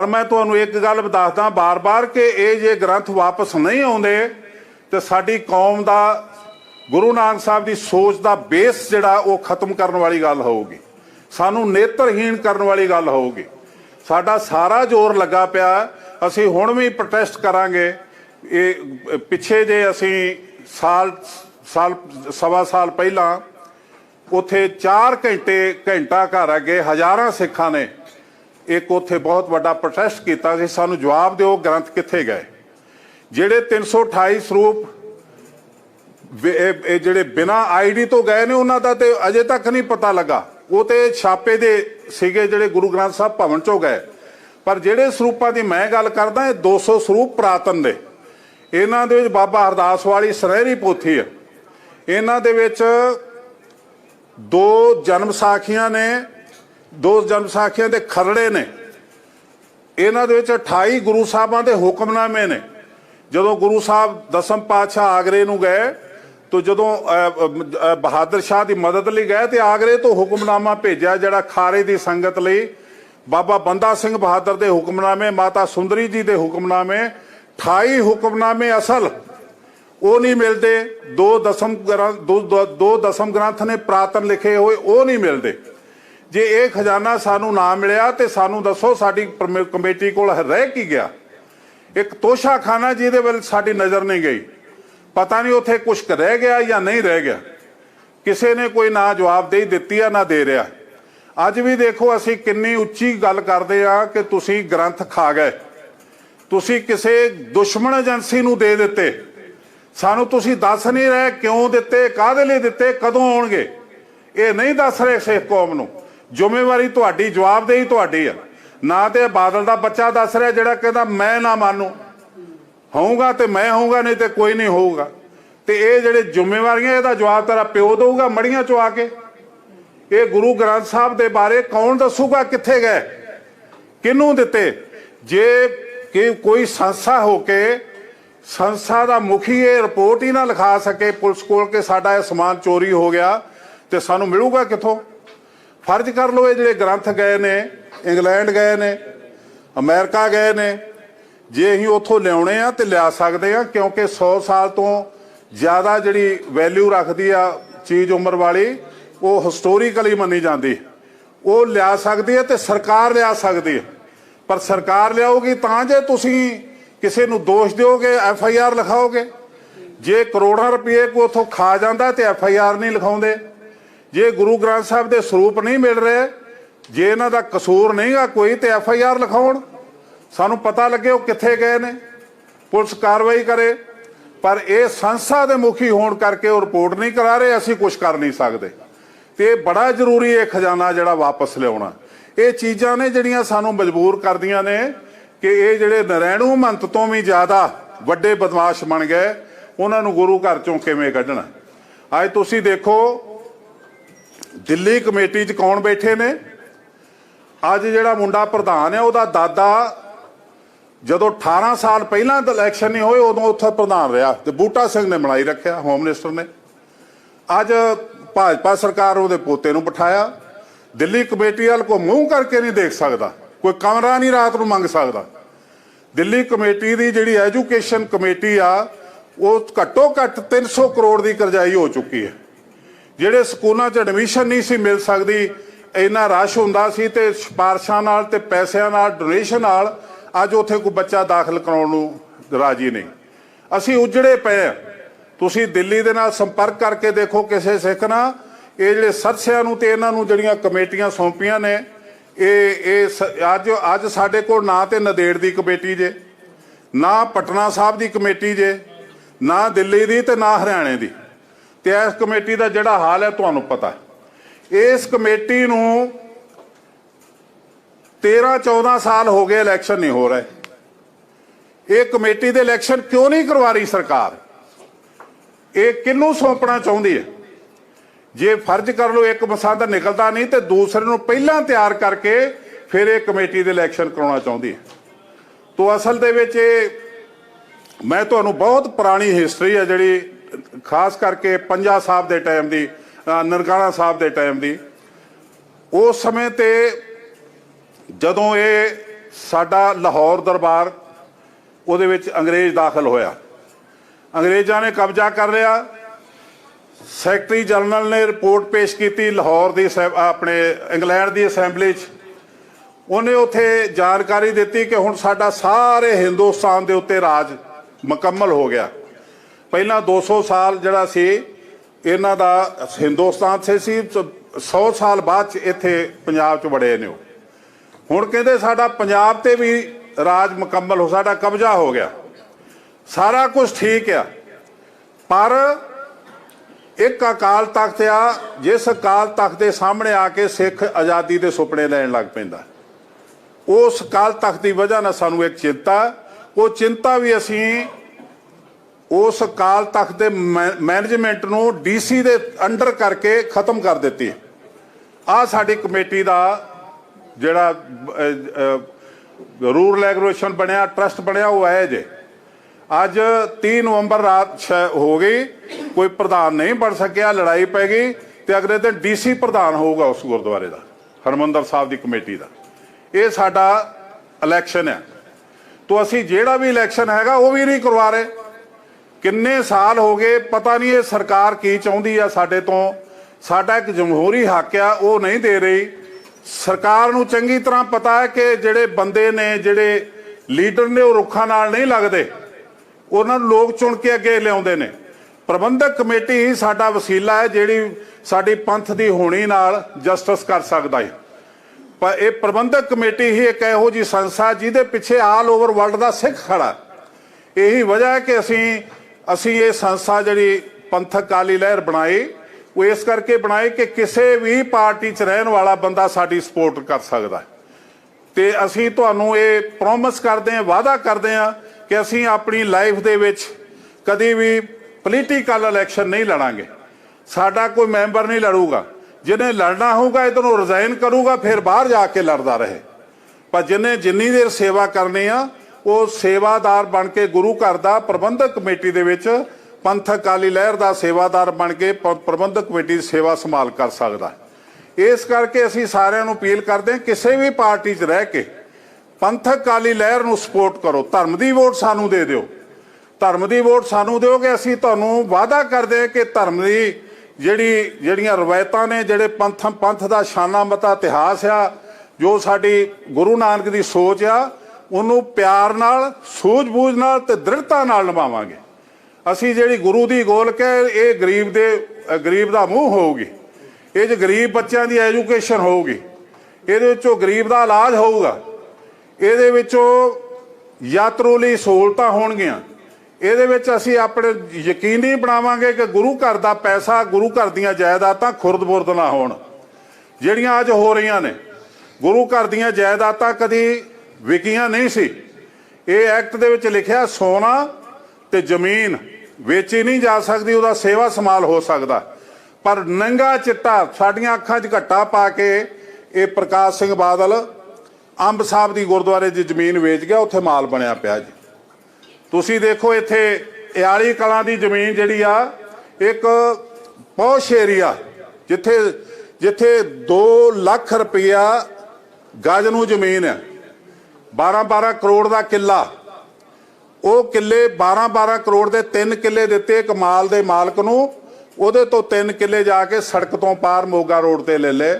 ਪਰ ਮੈਂ ਤੁਹਾਨੂੰ ਇੱਕ ਗੱਲ ਦੱਸਦਾ, ਬਾਰ-ਬਾਰ ਕਿ ਇਹ ਜੇ ਗ੍ਰੰਥ ਵਾਪਸ ਨਹੀਂ ਆਉਂਦੇ, ਤੇ ਸਾਡੀ ਕੌਮ ਦਾ, ਗੁਰੂ ਨਾਨਕ ਸਾਹਿਬ ਦੀ ਸੋਚ ਦਾ ਬੇਸ ਜਿਹੜਾ, ਉਹ ਖਤਮ ਕਰਨ ਵਾਲੀ ਗੱਲ ਹੋਊਗੀ। ਸਾਨੂੰ ਨੇਤਰਹੀਣ ਕਰਨ ਵਾਲੀ ਗੱਲ ਹੋਊਗੀ। ਸਾਡਾ ਸਾਰਾ ਜ਼ੋਰ ਲੱਗਾ ਪਿਆ, ਅਸੀਂ ਹੁਣ ਵੀ ਪ੍ਰੋਟੈਸਟ ਕਰਾਂਗੇ। ਇਹ, ਪਿੱਛੇ ਜੇ ਅਸੀਂ ਸਾਲ ਸਾਲ, ਸਵਾ ਸਾਲ ਪਹਿਲਾਂ, ਉਥੇ 4 ਘੰਟੇ ਘੰਟਾ ਘਰ ਅੱਗੇ ਹਜ਼ਾਰਾਂ ਸਿੱਖਾਂ ਨੇ ਇੱਕ ਉੱਥੇ ਬਹੁਤ ਵੱਡਾ ਪ੍ਰੋਟੈਸਟ ਕੀਤਾ ਸੀ, ਸਾਨੂੰ ਜਵਾਬ ਦਿਓ ਗ੍ਰੰਥ ਕਿੱਥੇ ਗਏ। ਜਿਹੜੇ 328 ਸਰੂਪ ਵੀ, ਇਹ ਇਹ ਜਿਹੜੇ ਬਿਨਾ ਆਈਡੀ ਤੋਂ ਗਏ ਨੇ ਉਹਨਾਂ ਦਾ ਤੇ ਅਜੇ ਤੱਕ ਨਹੀਂ ਪਤਾ ਲੱਗਾ। ਉਹ ਤੇ ਛਾਪੇ ਦੇ ਸੀਗੇ ਜਿਹੜੇ ਗੁਰੂ ਗ੍ਰੰਥ ਸਾਹਿਬ ਭਵਨ ਚੋਂ ਗਏ। ਪਰ ਜਿਹੜੇ ਸਰੂਪਾਂ ਦੀ ਮੈਂ ਗੱਲ ਕਰਦਾ, ਇਹ 200 ਸਰੂਪ ਪ੍ਰਾਤਨ ਦੇ ਇਹਨਾਂ ਦੇ ਵਿੱਚ ਬਾਬਾ ਹਰਦਾਸ ਵਾਲੀ ਸੁਨਹਿਰੀ ਪੋਥੀ ਹੈ ਇਹਨਾਂ ਦੇ ਵਿੱਚ ਦੋ ਜਨਮ ਸਾਖੀਆਂ ਨੇ ਦੋ ਜਨਮ ਸਾਖੀਆਂ ਦੇ ਖਰੜੇ ਨੇ। ਇਹਨਾਂ ਦੇ ਵਿੱਚ 28 ਗੁਰੂ ਸਾਹਿਬਾਂ ਦੇ ਹੁਕਮਨਾਮੇ ਨੇ। ਜਦੋਂ ਗੁਰੂ ਸਾਹਿਬ ਦਸਮ ਪਾਤਸ਼ਾਹ ਆਗਰੇ ਨੂੰ ਗਏ, ਤੋ ਜਦੋਂ ਬਹਾਦਰ ਸ਼ਾਹ ਦੀ ਮਦਦ ਲਈ ਗਏ, ਤੇ ਆਗਰੇ ਤੋਂ ਹੁਕਮਨਾਮਾ ਭੇਜਿਆ, ਜਿਹੜਾ ਖਾਰੇ ਦੀ ਸੰਗਤ ਲਈ ਬਾਬਾ ਬੰਦਾ ਸਿੰਘ ਬਹਾਦਰ ਦੇ ਹੁਕਮਨਾਮੇ, ਮਾਤਾ ਸੁੰਦਰੀ ਜੀ ਦੇ ਹੁਕਮਨਾਮੇ 28 ਹੁਕਮਨਾਮੇ ਅਸਲ। ਉਹ ਨਹੀਂ ਮਿਲਦੇ। ਦੋ ਦਸਮ ਗ੍ਰੰਥ ਦੋ- ਦੋ ਦੋ ਦਸਮ ਗ੍ਰੰਥ ਨੇ ਪ੍ਰਾਤਨ ਲਿਖੇ ਹੋਏ, ਉਹ ਨਹੀਂ ਮਿਲਦੇ। ਜੇ ਇਹ ਖਜ਼ਾਨਾ ਸਾਨੂੰ ਨਾ ਮਿਲਿਆ ਤੇ ਸਾਨੂੰ ਦੱਸੋ ਸਾਡੀ ਕਮੇਟੀ ਕੋਲ ਰਹਿ ਕੀ ਗਿਆ? ਇੱਕ ਤੋਸ਼ਾਖਾਨਾ ਜਿਹਦੇ ਵੱਲ ਸਾਡੀ ਨਜ਼ਰ ਨਹੀਂ ਗਈ। ਪਤਾ ਨਹੀਂ ਉੱਥੇ ਕੁਝ ਰਹਿ ਗਿਆ ਜਾਂ ਨਹੀਂ ਰਹਿ ਗਿਆ। ਕਿਸੇ ਨੇ ਕੋਈ ਨਾ ਜਵਾਬਦੇਹੀ ਦਿੱਤੀ ਆ, ਨਾ ਦੇ ਰਿਹਾ। ਅੱਜ ਵੀ ਦੇਖੋ ਅਸੀਂ ਕਿੰਨੀ ਉੱਚੀ ਗੱਲ ਕਰਦੇ ਆ ਕਿ ਤੁਸੀਂ ਗ੍ਰੰਥ ਖਾ ਗਏ। ਤੁਸੀਂ ਕਿਸੇ ਦੁਸ਼ਮਣ ਏਜੰਸੀ ਨੂੰ ਦੇ ਦਿੱਤੇ। ਸਾਨੂੰ ਤੁਸੀਂ ਦੱਸ ਨਹੀਂ ਰਹੇ ਕਿਉਂ ਦਿੱਤੇ, ਕਾਹਦੇ ਲਈ ਦਿੱਤੇ, ਕਦੋਂ ਆਉਣਗੇ? ਇਹ ਨਹੀਂ ਦੱਸ ਰਹੇ ਸਿੱਖ ਕੌਮ ਨੂੰ। ਜ਼ਿੰਮੇਵਾਰੀ ਤੁਹਾਡੀ, ਜਵਾਬਦੇਹੀ ਤੁਹਾਡੀ ਆ ਨਾ ਤੇ ਬਾਦਲ ਦਾ ਬੱਚਾ ਦੱਸ ਰਿਹਾ ਜਿਹੜਾ ਕਹਿੰਦਾ, ਮੈਂ ਨਾ ਮੰਨੂ। ਹੋਊਗਾ ਤੇ ਮੈਂ ਹੋਊਗਾ, ਨਹੀਂ ਤੇ ਕੋਈ ਨਹੀਂ ਹੋਊਗਾ। ਤੇ ਇਹ ਜਿਹੜੇ ਜ਼ਿੰਮੇਵਾਰੀਆਂ, ਇਹਦਾ ਜਵਾਬ ਤੇਰਾ ਪਿਓ ਦਊਗਾ ਮੜੀਆਂ ਚੋਂ ਆ ਕੇ। ਇਹ ਗੁਰੂ ਗ੍ਰੰਥ ਸਾਹਿਬ ਦੇ ਬਾਰੇ ਕੌਣ ਦੱਸੂਗਾ, ਕਿੱਥੇ ਗਏ? ਕਿਹਨੂੰ ਦਿੱਤੇ? ਜੇ ਕਿ ਕੋਈ ਸੰਸਥਾ ਹੋ ਕੇ, ਸੰਸਥਾ ਦਾ ਮੁਖੀ ਇਹ ਰਿਪੋਰਟ ਹੀ ਨਾ ਲਿਖਾ ਸਕੇ, ਪੁਲਿਸ ਕੋਲ ਕਿ ਸਾਡਾ ਇਹ ਸਮਾਨ ਚੋਰੀ ਹੋ ਗਿਆ ਤੇ ਸਾਨੂੰ ਮਿਲੂਗਾ ਕਿੱਥੋਂ? ਫਰਜ਼ ਕਰ ਲਓ ਇਹ ਜਿਹੜੇ ਗ੍ਰੰਥ ਗਏ ਨੇ, ਇੰਗਲੈਂਡ ਗਏ ਨੇ, ਅਮਰੀਕਾ ਗਏ ਨੇ, ਜੇ ਅਸੀਂ ਉੱਥੋਂ ਲਿਆਉਣੇ ਆ ਤੇ ਲਿਆ ਸਕਦੇ ਆ, ਕਿਉਂਕਿ 100 ਸਾਲ ਤੋਂ ਜ਼ਿਆਦਾ ਜਿਹੜੀ ਵੈਲਿਊ ਰੱਖਦੀ ਆ ਚੀਜ਼ ਉਮਰ ਵਾਲੀ, ਉਹ ਹਿਸਟੋਰੀਕਲੀ ਮੰਨੀ ਜਾਂਦੀ। ਉਹ ਲਿਆ ਸਕਦੀ ਹੈ ਤੇ ਸਰਕਾਰ ਲਿਆ ਸਕਦੀ ਹੈ ਪਰ ਸਰਕਾਰ ਲਿਆਊਗੀ ਤਾਂ ਜੇ ਤੁਸੀਂ ਕਿਸੇ ਨੂੰ ਦੋਸ਼ ਦਿਓਗੇ ਐਫ ਆਈ ਆਰ ਲਿਖਾਓਗੇ। ਜੇ ਕਰੋੜਾਂ ਰੁਪਏ ਕੋ ਉਥੋਂ ਖਾ ਜਾਂਦਾ ਤੇ ਐਫ ਆਈ ਆਰ ਨਹੀਂ ਲਿਖਾਉਂਦੇ। ਜੇ ਗੁਰੂ ਗ੍ਰੰਥ ਸਾਹਿਬ ਦੇ ਸਰੂਪ ਨਹੀਂ ਮਿਲ ਰਹੇ, ਜੇ ਇਹਨਾਂ ਦਾ ਕਸੂਰ ਨਹੀਂਗਾ ਕੋਈ, ਤੇ ਐਫ ਆਈ ਆਰ ਲਿਖਾਉਣ। ਸਾਨੂੰ ਪਤਾ ਲੱਗੇ ਉਹ ਕਿੱਥੇ ਗਏ ਨੇ। ਪੁਲਿਸ ਕਾਰਵਾਈ ਕਰੇ, ਪਰ ਇਹ ਸੰਸਥਾ ਦੇ ਮੁਖੀ ਹੋਣ ਕਰਕੇ ਉਹ ਰਿਪੋਰਟ ਨਹੀਂ ਕਰਾ ਰਹੇ, ਅਸੀਂ ਕੁਝ ਕਰ ਨਹੀਂ ਸਕਦੇ। ਤੇ ਇਹ ਬੜਾ ਜ਼ਰੂਰੀ ਇਹ ਖਜ਼ਾਨਾ ਜਿਹੜਾ ਵਾਪਸ ਲਿਆਉਣਾ। ਇਹ ਚੀਜ਼ਾਂ ਨੇ ਜਿਹੜੀਆਂ ਸਾਨੂੰ ਮਜਬੂਰ ਕਰਦੀਆਂ ਨੇ ਕਿ ਇਹ ਜਿਹੜੇ ਨਰੈਣੂ ਮੰਤ ਤੋਂ ਵੀ ਜ਼ਿਆਦਾ ਵੱਡੇ ਬਦਮਾਸ਼ ਬਣ ਗਏ, ਉਹਨਾਂ ਨੂੰ ਗੁਰੂ ਘਰ ਚੋਂ ਕਿਵੇਂ ਕੱਢਣਾ? ਅੱਜ ਤੁਸੀਂ ਦੇਖੋ ਦਿੱਲੀ ਕਮੇਟੀ 'ਚ ਕੌਣ ਬੈਠੇ ਨੇ? ਅੱਜ ਜਿਹੜਾ ਮੁੰਡਾ ਪ੍ਰਧਾਨ ਹੈ, ਉਹਦਾ ਦਾਦਾ ਜਦੋਂ 18 ਸਾਲ ਪਹਿਲਾਂ ਤਾਂ ਇਲੈਕਸ਼ਨ ਨਹੀਂ ਹੋਏ, ਉਦੋਂ ਉੱਥੇ ਪ੍ਰਧਾਨ ਰਿਹਾ ਤੇ ਬੂਟਾ ਸਿੰਘ ਨੇ ਬਣਾਈ ਰੱਖਿਆ ਹੋਮ ਮਿਨਿਸਟਰ ਨੇ। ਅੱਜ ਭਾਜਪਾ ਸਰਕਾਰ ਉਹਦੇ ਪੋਤੇ ਨੂੰ ਬਿਠਾਇਆ। ਦਿੱਲੀ ਕਮੇਟੀ ਵਾਲ ਕੋ ਮੂੰਹ ਕਰਕੇ ਨਹੀਂ ਦੇਖ ਸਕਦਾ, ਕੋਈ ਕਮਰਾ ਨਹੀਂ ਰਾਤ ਨੂੰ ਮੰਗ ਸਕਦਾ। ਦਿੱਲੀ ਕਮੇਟੀ ਦੀ ਜਿਹੜੀ ਐਜੂਕੇਸ਼ਨ ਕਮੇਟੀ ਆ, ਉਹ ਘੱਟੋ ਘੱਟ 300 ਕਰੋੜ ਦੀ ਕਰਜ਼ਾਈ ਹੋ ਚੁੱਕੀ ਹੈ। ਜਿਹੜੇ ਸਕੂਲਾਂ 'ਚ ਐਡਮਿਸ਼ਨ ਨਹੀਂ ਸੀ ਮਿਲ ਸਕਦੀ, ਇੰਨਾ ਰਸ਼ ਹੁੰਦਾ ਸੀ ਤੇ ਸਿਫਾਰਸ਼ਾਂ ਨਾਲ ਤੇ ਪੈਸਿਆਂ ਨਾਲ ਡੋਨੇਸ਼ਨ ਨਾਲ ਅੱਜ ਉੱਥੇ ਕੋਈ ਬੱਚਾ ਦਾਖਲ ਕਰਾਉਣ ਨੂੰ ਰਾਜੀ ਨਹੀਂ। ਅਸੀਂ ਉਜੜੇ ਪਏ ਆ ਤੁਸੀਂ ਦਿੱਲੀ ਦੇ ਨਾਲ ਸੰਪਰਕ ਕਰਕੇ ਦੇਖੋ ਕਿਸੇ ਸਿੱਖ ਨਾਲ। ਇਹ ਜਿਹੜੇ ਸਰਸਿਆਂ ਨੂੰ ਤੇ ਇਹਨਾਂ ਨੂੰ ਜਿਹੜੀਆਂ ਕਮੇਟੀਆਂ ਸੌਂਪੀਆਂ ਨੇ, ਇਹ ਇਹ ਸ- ਅੱਜ ਅੱਜ ਸਾਡੇ ਕੋਲ ਨਾ ਤੇ ਨਦੇੜ ਦੀ ਕਮੇਟੀ ਜੇ, ਨਾ ਪਟਨਾ ਸਾਹਿਬ ਦੀ ਕਮੇਟੀ ਜੇ, ਨਾ ਦਿੱਲੀ ਦੀ ਤੇ ਨਾ ਹਰਿਆਣੇ ਦੀ। ਤੇ ਇਸ ਕਮੇਟੀ ਦਾ ਜਿਹੜਾ ਹਾਲ ਹੈ ਤੁਹਾਨੂੰ ਪਤਾ ਇਸ ਕਮੇਟੀ ਨੂੰ 13 14 ਸਾਲ ਹੋ ਗਏ ਇਲੈਕਸ਼ਨ ਨਹੀਂ ਹੋ ਰਹੇ। ਇਹ ਕਮੇਟੀ ਦੇ ਇਲੈਕਸ਼ਨ ਕਿਉਂ ਨਹੀਂ ਕਰਵਾ ਰਹੀ ਸਰਕਾਰ? ਇਹ ਕਿਹਨੂੰ ਸੌਂਪਣਾ ਚਾਹੁੰਦੀ ਹੈ? ਜੇ ਫਰਜ਼ ਕਰ ਲਓ ਇੱਕ ਮਸਾ ਨਿਕਲਦਾ ਨਹੀਂ ਤੇ ਦੂਸਰੇ ਨੂੰ ਪਹਿਲਾਂ ਤਿਆਰ ਕਰਕੇ ਫਿਰ ਇਹ ਕਮੇਟੀ ਦੇ ਇਲੈਕਸ਼ਨ ਕਰਾਉਣਾ ਚਾਹੁੰਦੀ ਹੈ। ਤੋਂ ਅਸਲ ਦੇ ਵਿੱਚ ਇਹ ਮੈਂ ਤੁਹਾਨੂੰ ਬਹੁਤ ਪੁਰਾਣੀ ਹਿਸਟਰੀ ਹੈ ਜਿਹੜੀ ਖਾਸ ਕਰਕੇ ਪੰਜਾ ਸਾਹਿਬ ਦੇ ਟਾਈਮ ਦੀ ਨਰਕਾਣਾ ਸਾਹਿਬ ਦੇ ਟਾਈਮ ਦੀ, ਉਸ ਸਮੇਂ ਤੇ ਜਦੋਂ ਇਹ ਸਾਡਾ ਲਾਹੌਰ ਦਰਬਾਰ ਉਹਦੇ ਵਿੱਚ ਅੰਗਰੇਜ਼ ਦਾਖਲ ਹੋਇਆ। ਅੰਗਰੇਜ਼ਾਂ ਨੇ ਕਬਜ਼ਾ ਕਰ ਲਿਆ। ਸੈਕਟਰੀ ਜਨਰਲ ਨੇ ਰਿਪੋਰਟ ਪੇਸ਼ ਕੀਤੀ ਲਾਹੌਰ ਦੀ ਅਸੈਂ- ਆਪਣੇ ਇੰਗਲੈਂਡ ਦੀ ਅਸੈਂਬਲੀ 'ਚ। ਉਹਨੇ ਉੱਥੇ ਜਾਣਕਾਰੀ ਦਿੱਤੀ ਕਿ ਹੁਣ ਸਾਡਾ ਸਾਰੇ ਹਿੰਦੁਸਤਾਨ ਦੇ ਉੱਤੇ ਰਾਜ ਮੁਕੰਮਲ ਹੋ ਗਿਆ। ਪਹਿਲਾਂ 200 ਸਾਲ ਜਿਹੜਾ ਸੀ, ਇਹਨਾਂ ਦਾ ਹਿੰਦੁਸਤਾਨ 'ਚ ਸੀ 100 ਸਾਲ ਬਾਅਦ 'ਚ ਇੱਥੇ ਪੰਜਾਬ 'ਚ ਵੜੇ ਨੇ ਉਹ। ਹੁਣ ਕਹਿੰਦੇ ਸਾਡਾ ਪੰਜਾਬ ਤੇ ਵੀ ਰਾਜ ਮੁਕੰਮਲ ਹੋ, ਸਾਡਾ ਕਬਜ਼ਾ ਹੋ ਗਿਆ। ਸਾਰਾ ਕੁਝ ਠੀਕ ਆ। ਪਰ ਇੱਕ ਅਕਾਲ ਤਖਤ ਆ, ਜਿਸ ਅਕਾਲ ਤਖਤ ਦੇ ਸਾਹਮਣੇ ਆ ਕੇ ਸਿੱਖ ਆਜ਼ਾਦੀ ਦੇ ਸੁਪਨੇ ਲੈਣ ਲੱਗ ਪੈਂਦਾ। ਉਸ ਅਕਾਲ ਤਖਤ ਦੀ ਵਜ੍ਹਾ ਨਾਲ ਸਾਨੂੰ ਇੱਕ ਚਿੰਤਾ, ਉਹ ਚਿੰਤਾ ਵੀ ਅਸੀਂ ਉਸ ਅਕਾਲ ਤਖਤ ਦੇ ਮੈ- ਮੈਨੇਜਮੈਂਟ ਨੂੰ ਡੀਸੀ ਦੇ ਅੰਡਰ ਕਰਕੇ ਖਤਮ ਕਰ ਦਿੱਤੀ। ਆ ਸਾਡੀ ਕਮੇਟੀ ਦਾ ਜਿਹੜਾ ਰੂਰਲ ਰੈਗੂਲੇਸ਼ਨ ਬਣਿਆ ਟਰਸਟ ਬਣਿਆ, ਉਹ ਹੈ ਜੇ ਅੱਜ 3 ਨਵੰਬਰ ਰਾਤ ਛ- ਹੋ ਗਈ, ਕੋਈ ਪ੍ਰਧਾਨ ਨਹੀਂ ਬਣ ਸਕਿਆ, ਲੜਾਈ ਪੈ ਗਈ ਤੇ ਅਗਲੇ ਦਿਨ ਡੀਸੀ ਪ੍ਰਧਾਨ ਹੋਊਗਾ ਉਸ ਗੁਰਦੁਆਰੇ ਦਾ, ਹਰਮੰਦਰ ਸਾਹਿਬ ਦੀ ਕਮੇਟੀ ਦਾ। ਇਹ ਸਾਡਾ ਇਲੈਕਸ਼ਨ ਹੈ। ਤੋਂ ਅਸੀਂ ਜਿਹੜਾ ਵੀ ਇਲੈਕਸ਼ਨ ਹੈਗਾ, ਉਹ ਵੀ ਨਹੀਂ ਕਰਵਾ ਰਹੇ। ਕਿੰਨੇ ਸਾਲ ਹੋ ਗਏ, ਪਤਾ ਨਹੀਂ ਇਹ ਸਰਕਾਰ ਕੀ ਚਾਹੁੰਦੀ ਆ ਸਾਡੇ ਤੋਂ। ਸਾਡਾ ਇੱਕ ਜਮਹੂਰੀ ਹੱਕ ਆ, ਉਹ ਨਹੀਂ ਦੇ ਰਹੀ। ਸਰਕਾਰ ਨੂੰ ਚੰਗੀ ਤਰ੍ਹਾਂ ਪਤਾ ਹੈ ਕਿ ਜਿਹੜੇ ਬੰਦੇ ਨੇ, ਜਿਹੜੇ ਲੀਡਰ ਨੇ, ਉਹ ਰੁੱਖਾਂ ਨਾਲ ਨਹੀਂ ਲੱਗਦੇ। ਉਹਨਾਂ ਨੂੰ ਲੋਕ ਚੁਣ ਕੇ ਅੱਗੇ ਲਿਆਉਂਦੇ ਨੇ। ਪ੍ਰਬੰਧਕ ਕਮੇਟੀ ਹੀ ਸਾਡਾ ਵਸੀਲਾ ਹੈ, ਜਿਹੜੀ ਸਾਡੀ ਪੰਥ ਦੀ ਹੋਣੀ ਨਾਲ ਜਸਟਿਸ ਕਰ ਸਕਦਾ ਹੈ। ਪਰ ਇਹ ਪ੍ਰਬੰਧਕ ਕਮੇਟੀ ਹੀ ਇੱਕ ਇਹੋ ਜੀ ਸੰਸਥਾ ਜਿਹਦੇ ਪਿੱਛੇ ਆਲ ਓਵਰ ਵਰਲਡ ਦਾ ਸਿੱਖ ਖੜਾ ਇਹੀ ਵਜ੍ਹਾ ਹੈ ਕਿ ਅਸੀਂ ਅਸੀਂ ਇਹ ਸੰਸਥਾ ਜਿਹੜੀ ਪੰਥਕ ਕਾਲੀ ਲਹਿਰ ਬਣਾਈ, ਉਹ ਇਸ ਕਰਕੇ ਬਣਾਈ ਕਿ ਕਿਸੇ ਵੀ ਪਾਰਟੀ 'ਚ ਰਹਿਣ ਵਾਲਾ ਬੰਦਾ ਸਾਡੀ ਸਪੋਰਟ ਕਰ ਸਕਦਾ ਹੈ। ਤੇ ਅਸੀਂ ਤੁਹਾਨੂੰ ਇਹ ਪ੍ਰੋਮਿਸ ਕਰਦੇ ਹਾਂ, ਵਾਅਦਾ ਕਰਦੇ ਹਾਂ ਕਿ ਅਸੀਂ ਆਪਣੀ ਲਾਈਫ ਦੇ ਵਿੱਚ ਕਦੀ ਵੀ ਪੋਲੀਟੀਕਲ ਇਲੈਕਸ਼ਨ ਨਹੀਂ ਲੜਾਂਗੇ। ਸਾਡਾ ਕੋਈ ਮੈਂਬਰ ਨਹੀਂ ਲੜੂਗਾ। ਜਿਹਨੇ ਲੜਨਾ ਹੋਊਗਾ ਇਧਰੋਂ ਰਿਜ਼ਾਈਨ ਕਰੂਗਾ, ਫਿਰ ਬਾਹਰ ਜਾ ਕੇ ਲੜਦਾ ਰਹੇ। ਪਰ ਜਿਹਨੇ ਜਿੰਨੀ ਦੇਰ ਸੇਵਾ ਕਰਨੀ ਆ ਉਹ ਸੇਵਾਦਾਰ ਬਣ ਕੇ ਗੁਰੂ ਘਰ ਦਾ ਪ੍ਰਬੰਧਕ ਕਮੇਟੀ ਦੇ ਵਿੱਚ ਪੰਥਕ ਅਕਾਲੀ ਲਹਿਰ ਦਾ ਸੇਵਾਦਾਰ ਬਣ ਕੇ ਪ੍ਰਬੰਧਕ ਕਮੇਟੀ ਦੀ ਸੇਵਾ ਸੰਭਾਲ ਕਰ ਸਕਦਾ ਇਸ ਕਰਕੇ ਅਸੀਂ ਸਾਰਿਆਂ ਨੂੰ ਅਪੀਲ ਕਰਦੇ ਹਾਂ ਕਿਸੇ ਵੀ ਪਾਰਟੀ 'ਚ ਰਹਿ ਕੇ ਪੰਥਕ ਅਕਾਲੀ ਲਹਿਰ ਨੂੰ ਸਪੋਰਟ ਕਰੋ। ਧਰਮ ਦੀ ਵੋਟ ਸਾਨੂੰ ਦੇ ਦਿਓ। ਧਰਮ ਦੀ ਵੋਟ ਸਾਨੂੰ ਦਿਓਗੇ ਅਸੀਂ ਤੁਹਾਨੂੰ ਵਾਅਦਾ ਕਰਦੇ ਹਾਂ ਕਿ ਧਰਮ ਦੀ ਜਿਹੜੀ, ਜਿਹੜੀਆਂ ਰਵਾਇਤਾਂ ਨੇ, ਜਿਹੜੇ ਪੰਥ ਪੰਥ ਦਾ ਸ਼ਾਨਾ ਮਤਾ ਇਤਿਹਾਸ ਆ, ਜੋ ਸਾਡੀ ਗੁਰੂ ਨਾਨਕ ਦੀ ਸੋਚ ਆ ਉਹਨੂੰ ਪਿਆਰ ਨਾਲ, ਸੂਝ-ਬੂਝ ਨਾਲ ਤੇ ਦ੍ਰਿੜਤਾ ਨਾਲ ਨਿਭਾਵਾਂਗੇ। ਅਸੀਂ ਜਿਹੜੀ ਗੁਰੂ ਦੀ ਗੋਲਕ ਹੈ ਇਹ ਗਰੀਬ ਦੇ ਗਰੀਬ ਦਾ ਮੂੰਹ ਹੋਊਗੀ। ਇਹ 'ਚ ਗਰੀਬ ਬੱਚਿਆਂ ਦੀ ਐਜੂਕੇਸ਼ਨ ਹੋਊਗੀ। ਇਹਦੇ ਵਿੱਚੋਂ ਗਰੀਬ ਦਾ ਇਲਾਜ ਹੋਊਗਾ। ਇਹਦੇ ਵਿੱਚੋਂ ਯਾਤਰੂ ਲਈ ਸਹੂਲਤਾਂ ਹੋਣਗੀਆਂ। ਇਹਦੇ ਵਿੱਚ ਅਸੀਂ ਆਪਣੇ ਯਕੀਨੀ ਬਣਾਵਾਂਗੇ ਕਿ ਗੁਰੂ ਘਰ ਦਾ ਪੈਸਾ, ਗੁਰੂ ਘਰ ਦੀਆਂ ਜਾਇਦਾਦਾਂ ਖੁਰਦ-ਬੁਰਦ ਨਾ ਹੋਣ। ਜਿਹੜੀਆਂ ਅੱਜ ਹੋ ਰਹੀਆਂ ਨੇ। ਗੁਰੂ ਘਰ ਦੀਆਂ ਜਾਇਦਾਦਾਂ ਕਦੀ ਵਿਕੀਆਂ ਨਹੀਂ ਸੀ। ਇਹ ਐਕਟ ਦੇ ਵਿੱਚ ਲਿਖਿਆ ਸੋਨਾ ਤੇ ਜ਼ਮੀਨ ਵੇਚੀ ਨਹੀਂ ਜਾ ਸਕਦੀ, ਉਹਦਾ ਸੇਵਾ ਸਮਾਲ ਹੋ ਸਕਦਾ। ਪਰ ਨੰਗਾ ਚਿੱਟਾ, ਸਾਡੀਆਂ ਅੱਖਾਂ 'ਚ ਘੱਟਾ ਪਾ ਕੇ ਇਹ ਪ੍ਰਕਾਸ਼ ਸਿੰਘ ਬਾਦਲ ਅੰਬ ਸਾਹਿਬ ਦੀ ਗੁਰਦੁਆਰੇ 'ਚ ਜ਼ਮੀਨ ਵੇਚ ਗਿਆ, ਉੱਥੇ ਮਾਲ ਬਣਿਆ ਪਿਆ ਜੀ। ਤੁਸੀਂ ਦੇਖੋ ਇੱਥੇ ਇਆਲੀ ਕਲਾਂ ਦੀ ਜ਼ਮੀਨ ਜਿਹੜੀ ਆ, ਇੱਕ ਪੌਸ਼ ਏਰੀਆ, ਜਿੱਥੇ ਜਿੱਥੇ 2 ਲੱਖ ਰੁਪਇਆ ਗਜ ਨੂੰ ਜ਼ਮੀਨ ਹੈ 12 12 ਕਰੋੜ ਦਾ ਕਿੱਲਾ। ਉਹ ਕਿੱਲੇ 12 12 ਕਰੋੜ ਦੇ ਤਿੰਨ ਕਿੱਲੇ ਦਿੱਤੇ ਕਮਾਲ ਦੇ ਮਾਲਕ ਨੂੰ। ਉਹਦੇ ਤੋਂ ਤਿੰਨ ਕਿੱਲੇ ਜਾ ਕੇ ਸੜਕ ਤੋਂ ਪਾਰ ਮੋਗਾ ਰੋਡ ਤੇ ਲੈ ਲਏ।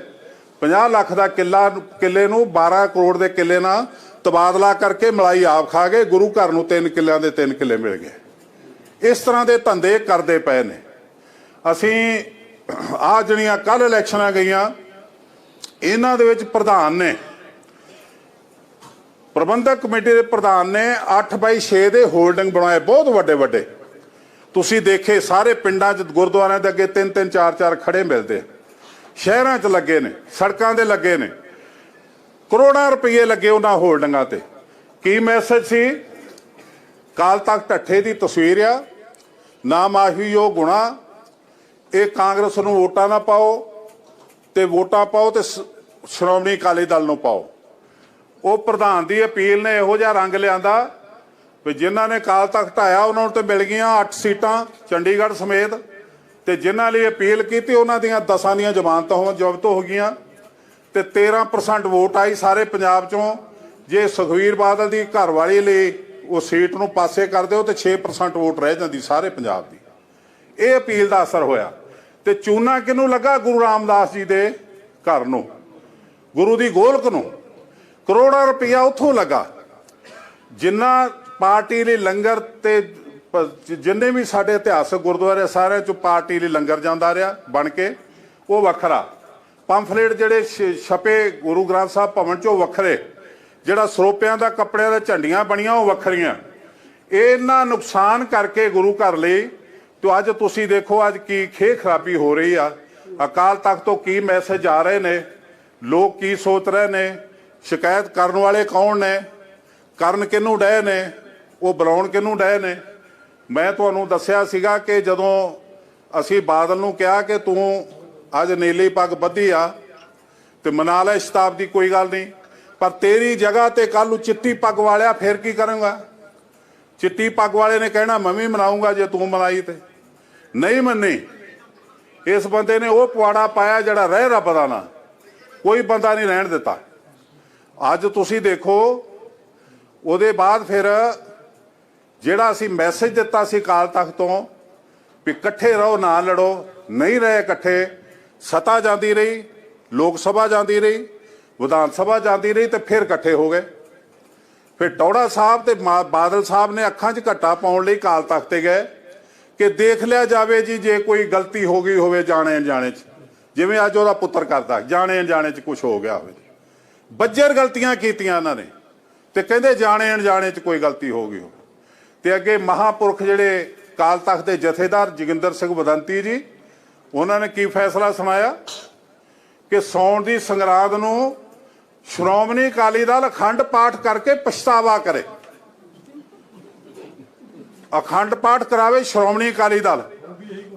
50 ਲੱਖ ਦਾ ਕਿੱਲਾ, ਕਿੱਲੇ ਨੂੰ 12 ਕਰੋੜ ਦੇ ਕਿੱਲੇ ਨਾਲ ਤਬਾਦਲਾ ਕਰਕੇ ਮਲਾਈ ਆਪ ਖਾ ਗਏ। ਗੁਰੂ ਘਰ ਨੂੰ ਤਿੰਨ ਕਿੱਲਿਆਂ ਦੇ ਤਿੰਨ ਕਿੱਲੇ ਮਿਲ ਗਏ। ਇਸ ਤਰ੍ਹਾਂ ਦੇ ਧੰਦੇ ਕਰਦੇ ਪਏ ਨੇ। ਅਸੀਂ ਆ ਜਿਹੜੀਆਂ ਕੱਲ ਇਲੈਕਸ਼ਨਾਂ ਗਈਆਂ, ਇਹਨਾਂ ਦੇ ਵਿੱਚ ਪ੍ਰਧਾਨ ਨੇ ਪ੍ਰਬੰਧਕ ਕਮੇਟੀ ਦੇ ਪ੍ਰਧਾਨ ਨੇ 8 ਬਾਈ 6 ਦੇ ਹੋਲਡਿੰਗ ਬਣਾਏ, ਬਹੁਤ ਵੱਡੇ ਵੱਡੇ। ਤੁਸੀਂ ਦੇਖੇ ਸਾਰੇ ਪਿੰਡਾਂ 'ਚ, ਗੁਰਦੁਆਰਿਆਂ ਦੇ ਅੱਗੇ ਤਿੰਨ ਤਿੰਨ, ਚਾਰ ਚਾਰ ਖੜੇ ਮਿਲਦੇ ਸ਼ਹਿਰਾਂ 'ਚ ਲੱਗੇ ਨੇ, ਸੜਕਾਂ ਦੇ ਲੱਗੇ ਨੇ। ਕਰੋੜਾਂ ਰੁਪਏ ਲੱਗੇ ਉਹਨਾਂ ਹੋਲਡਿੰਗਾਂ ਤੇ। ਕੀ ਮੈਸੇਜ ਸੀ? ਕਾਲ ਤੱਕ ਢੱਠੇ ਦੀ ਤਸਵੀਰ ਆ। ਨਾ ਮਾਫੀਯੋਗ ਗੁਣਾ। ਇਹ ਕਾਂਗਰਸ ਨੂੰ ਵੋਟਾਂ ਨਾ ਪਾਓ ਤੇ ਵੋਟਾਂ ਪਾਓ ਤੇ ਸ- ਸ਼੍ਰੋਮਣੀ ਅਕਾਲੀ ਦਲ ਨੂੰ ਪਾਓ। ਉਹ ਪ੍ਰਧਾਨ ਦੀ ਅਪੀਲ ਨੇ ਇਹੋ ਜਿਹਾ ਰੰਗ ਲਿਆਂਦਾ ਵੀ ਜਿਨ੍ਹਾਂ ਨੇ ਕਾਲ ਤੱਕ ਢਾਇਆ, ਉਹਨਾਂ ਨੂੰ ਤੇ ਮਿਲ ਗਈਆਂ 8 ਸੀਟਾਂ ਚੰਡੀਗੜ੍ਹ ਸਮੇਤ। ਤੇ ਜਿਨ੍ਹਾਂ ਲਈ ਅਪੀਲ ਕੀਤੀ, ਉਹਨਾਂ ਦੀਆਂ 10 ਦੀਆਂ ਜ਼ਮਾਨਤਾਂ ਹੋ ਜ਼ਬਤ ਹੋ ਗਈਆਂ। ਤੇ 13% ਵੋਟ ਆਈ ਸਾਰੇ ਪੰਜਾਬ ਚੋਂ। ਜੇ ਸੁਖਵੀਰ ਬਾਦਲ ਦੀ ਘਰਵਾਲੀ ਲਈ ਉਹ ਸੀਟ ਨੂੰ ਪਾਸੇ ਕਰ ਦਿਓ, ਤੇ 6% ਵੋਟ ਰਹਿ ਜਾਂਦੀ ਸਾਰੇ ਪੰਜਾਬ ਦੀ। ਇਹ ਅਪੀਲ ਦਾ ਅਸਰ ਹੋਇਆ। ਤੇ ਚੂਨਾ ਕਿਹਨੂੰ ਲੱਗਾ? ਗੁਰੂ ਰਾਮਦਾਸ ਜੀ ਦੇ ਘਰ ਨੂੰ। ਗੁਰੂ ਦੀ ਗੋਲਕ ਨੂੰ। ਕਰੋੜਾਂ ਰੁਪਇਆ ਉੱਥੋਂ ਲੱਗਾ। ਜਿੰਨਾ ਪਾਰਟੀ ਲਈ ਲੰਗਰ ਤੇ ਜਿੰਨੇ ਵੀ ਸਾਡੇ ਇਤਿਹਾਸਕ ਗੁਰਦੁਆਰੇ ਸਾਰਿਆਂ ਚ ਪਾਰਟੀ ਲਈ ਲੰਗਰ ਜਾਂਦਾ ਰਿਹਾ ਬਣ ਕੇ, ਉਹ ਵੱਖਰਾ। ਪੰਫਲੇਟ ਜਿਹੜੇ ਛਪੇ ਗੁਰੂ ਗ੍ਰੰਥ ਸਾਹਿਬ ਭਵਨ ਚੋਂ ਵੱਖਰੇ, ਜਿਹੜਾ ਸਰੋਪਿਆਂ ਦਾ ਕੱਪੜਿਆਂ ਦਾ ਝੰਡੀਆਂ ਬਣੀਆਂ, ਉਹ ਵੱਖਰੀਆਂ। ਇਹਨਾਂ ਨੁਕਸਾਨ ਕਰਕੇ ਗੁਰੂ ਘਰ ਲਈ, ਤੇ ਅੱਜ ਤੁਸੀਂ ਦੇਖੋ ਅੱਜ ਕੀ ਖੇ ਖਰਾਬੀ ਹੋ ਰਹੀ ਆ। ਅਕਾਲ ਤਖਤ ਤੋਂ ਕੀ ਮੈਸੇਜ ਆ ਰਹੇ ਨੇ? ਲੋਕ ਕੀ ਸੋਚ ਰਹੇ ਨੇ? ਸ਼ਿਕਾਇਤ ਕਰਨ ਵਾਲੇ ਕੌਣ ਨੇ? ਕਰਨ ਕਿਹਨੂੰ ਡਏ ਨੇ? ਉਹ ਬੁਲਾਉਣ ਕਿਹਨੂੰ ਡਏ ਨੇ? ਮੈਂ ਤੁਹਾਨੂੰ ਦੱਸਿਆ ਸੀਗਾ ਕਿ ਜਦੋਂ ਅਸੀਂ ਬਾਦਲ ਨੂੰ ਕਿਹਾ ਕਿ ਤੂੰ ਅੱਜ ਨੀਲੀ ਪੱਗ ਬੱਧੀ ਆ, ਤੇ ਮਨਾ ਲੈ ਸ਼ਤਾਬਦੀ ਕੋਈ ਗੱਲ ਨਹੀਂ, ਪਰ ਤੇਰੀ ਜਗ੍ਹਾ ਤੇ ਕੱਲ ਨੂੰ ਚਿੱਟੀ ਪੱਗ ਵਾਲਿਆ ਫੇਰ ਕੀ ਕਰੂੰਗਾ? ਚਿੱਟੀ ਪੱਗ ਵਾਲੇ ਨੇ ਕਹਿਣਾ, ਮੈਂ ਵੀ ਮਨਾਉਂਗਾ ਜੇ ਤੂੰ ਮਨਾਈ ਤੇ। ਨਹੀਂ ਮੰਨੀ। ਇਸ ਬੰਦੇ ਨੇ ਉਹ ਪੁਆੜਾ ਪਾਇਆ ਜਿਹੜਾ ਰਹਿ ਰੱਬ ਦਾ ਨਾ। ਕੋਈ ਬੰਦਾ ਨਹੀਂ ਰਹਿਣ ਦਿੱਤਾ। ਅੱਜ ਤੁਸੀਂ ਦੇਖੋ, ਉਹਦੇ ਬਾਅਦ ਫਿਰ ਜਿਹੜਾ ਅਸੀਂ ਮੈਸੇਜ ਦਿੱਤਾ ਸੀ ਕਾਲ ਤਖਤ ਤੋਂ ਵੀ ਇਕੱਠੇ ਰਹੋ ਨਾ ਲੜੋ, ਨਹੀਂ ਰਹੇ ਇਕੱਠੇ, ਸਤਾ ਜਾਂਦੀ ਰਹੀ, ਲੋਕ ਸਭਾ ਜਾਂਦੀ ਰਹੀ, ਵਿਧਾਨ ਸਭਾ ਜਾਂਦੀ ਰਹੀ ਤੇ ਫਿਰ ਇਕੱਠੇ ਹੋ ਗਏ। ਫਿਰ ਟੌੜਾ ਸਾਹਿਬ ਤੇ ਮਾ- ਬਾਦਲ ਸਾਹਿਬ ਨੇ ਅੱਖਾਂ 'ਚ ਘੱਟਾ ਪਾਉਣ ਲਈ ਕਾਲ ਤਖਤ ਤੇ ਗਏ ਕਿ ਦੇਖ ਲਿਆ ਜਾਵੇ ਜੀ, ਜੇ ਕੋਈ ਗਲਤੀ ਹੋ ਗਈ ਹੋਵੇ ਜਾਣੇ ਅਣਜਾਣੇ 'ਚ, ਜਿਵੇਂ ਅੱਜ ਉਹਦਾ ਪੁੱਤਰ ਕਰਦਾ ਜਾਣੇ ਅਣਜਾਣੇ 'ਚ ਕੁਝ ਹੋ ਗਿਆ ਹੋਵੇ। ਬੱਜਰ ਗਲਤੀਆਂ ਕੀਤੀਆਂ ਇਹਨਾਂ ਨੇ ਤੇ ਕਹਿੰਦੇ ਜਾਣੇ ਅਣਜਾਣੇ 'ਚ ਕੋਈ ਗਲਤੀ ਹੋ ਗਈ ਹੋਵੇ। ਤੇ ਅੱਗੇ ਮਹਾਪੁਰਖ ਜਿਹੜੇ ਕਾਲ ਤਖਤ ਦੇ ਜਥੇਦਾਰ ਜੋਗਿੰਦਰ ਸਿੰਘ ਵਦੰਤੀ ਜੀ, ਉਹਨਾਂ ਨੇ ਕੀ ਫੈਸਲਾ ਸੁਣਾਇਆ? ਕਿ ਸੌਣ ਦੀ ਸੰਗਰਾਦ ਨੂੰ ਸ਼੍ਰੋਮਣੀ ਅਕਾਲੀ ਦਲ ਅਖੰਡ ਪਾਠ ਕਰਕੇ ਪਛਤਾਵਾ ਕਰੇ। ਅਖੰਡ ਪਾਠ ਕਰਾਵੇ ਸ਼੍ਰੋਮਣੀ ਅਕਾਲੀ ਦਲ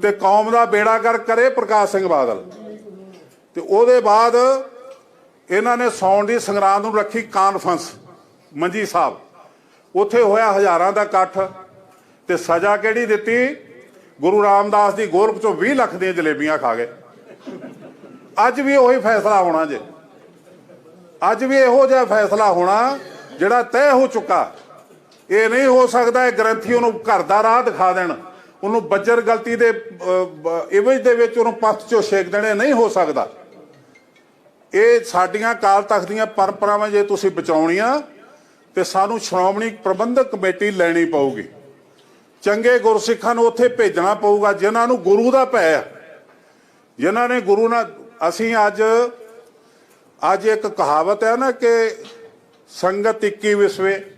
ਤੇ ਕੌਮ ਦਾ ਬੇੜਾ ਗਰਕ ਕਰੇ ਪ੍ਰਕਾਸ਼ ਸਿੰਘ ਬਾਦਲ। ਤੇ ਉਹਦੇ ਬਾਅਦ ਇਹਨਾਂ ਨੇ ਸੌਣ ਦੀ ਸੰਗਰਾਂਦ ਨੂੰ ਰੱਖੀ ਕਾਨਫਰੰਸ ਮੰਜੀ ਸਾਹਿਬ। ਉੱਥੇ ਹੋਇਆ ਹਜ਼ਾਰਾਂ ਦਾ ਇਕੱਠ ਤੇ ਸਜ਼ਾ ਕਿਹੜੀ ਦਿੱਤੀ? ਗੁਰੂ ਰਾਮਦਾਸ ਦੀ ਗੋਲਕ ਚੋਂ 20 ਲੱਖ ਦੀਆਂ ਜਲੇਬੀਆਂ ਖਾ ਗਏ। ਅੱਜ ਵੀ ਉਹੀ ਫੈਸਲਾ ਹੋਣਾ ਜੇ। ਅੱਜ ਵੀ ਇਹੋ ਜਿਹਾ ਫੈਸਲਾ ਹੋਣਾ ਜਿਹੜਾ ਤੈਅ ਹੋ ਚੁੱਕਾ। ਇਹ ਨਹੀਂ ਹੋ ਸਕਦਾ ਇਹ ਗ੍ਰੰਥੀ ਉਹਨੂੰ ਘਰ ਦਾ ਰਾਹ ਦਿਖਾ ਦੇਣ। ਉਹਨੂੰ ਬੱਜਰ ਗਲਤੀ ਦੇ ਇਵਜ ਦੇ ਵਿੱਚ ਉਹਨੂੰ ਪੱਥ ਚੋਂ ਛੇਕ ਦੇਣੇ ਨਹੀਂ ਹੋ ਸਕਦਾ। ਇਹ ਸਾਡੀਆਂ ਕਾਲ ਤਖਤ ਦੀਆਂ ਪਰੰਪਰਾਵਾਂ ਜੇ ਤੁਸੀਂ ਬਚਾਉਣੀਆਂ, ਤੇ ਸਾਨੂੰ ਸ਼੍ਰੋਮਣੀ ਪ੍ਰਬੰਧਕ ਕਮੇਟੀ ਲੈਣੀ ਪਊਗੀ। ਚੰਗੇ ਗੁਰਸਿੱਖਾਂ ਨੂੰ ਉੱਥੇ ਭੇਜਣਾ ਪਊਗਾ, ਜਿਨ੍ਹਾਂ ਨੂੰ ਗੁਰੂ ਦਾ ਭੈ ਹੈ ਜਿਨ੍ਹਾਂ ਨੇ ਗੁਰੂ ਨਾਲ, ਅਸੀਂ ਅੱਜ ਅੱਜ ਇੱਕ ਕਹਾਵਤ ਹੈ ਨਾ ਕਿ ਸੰਗਤ 21 ਵਿਸਵੇ,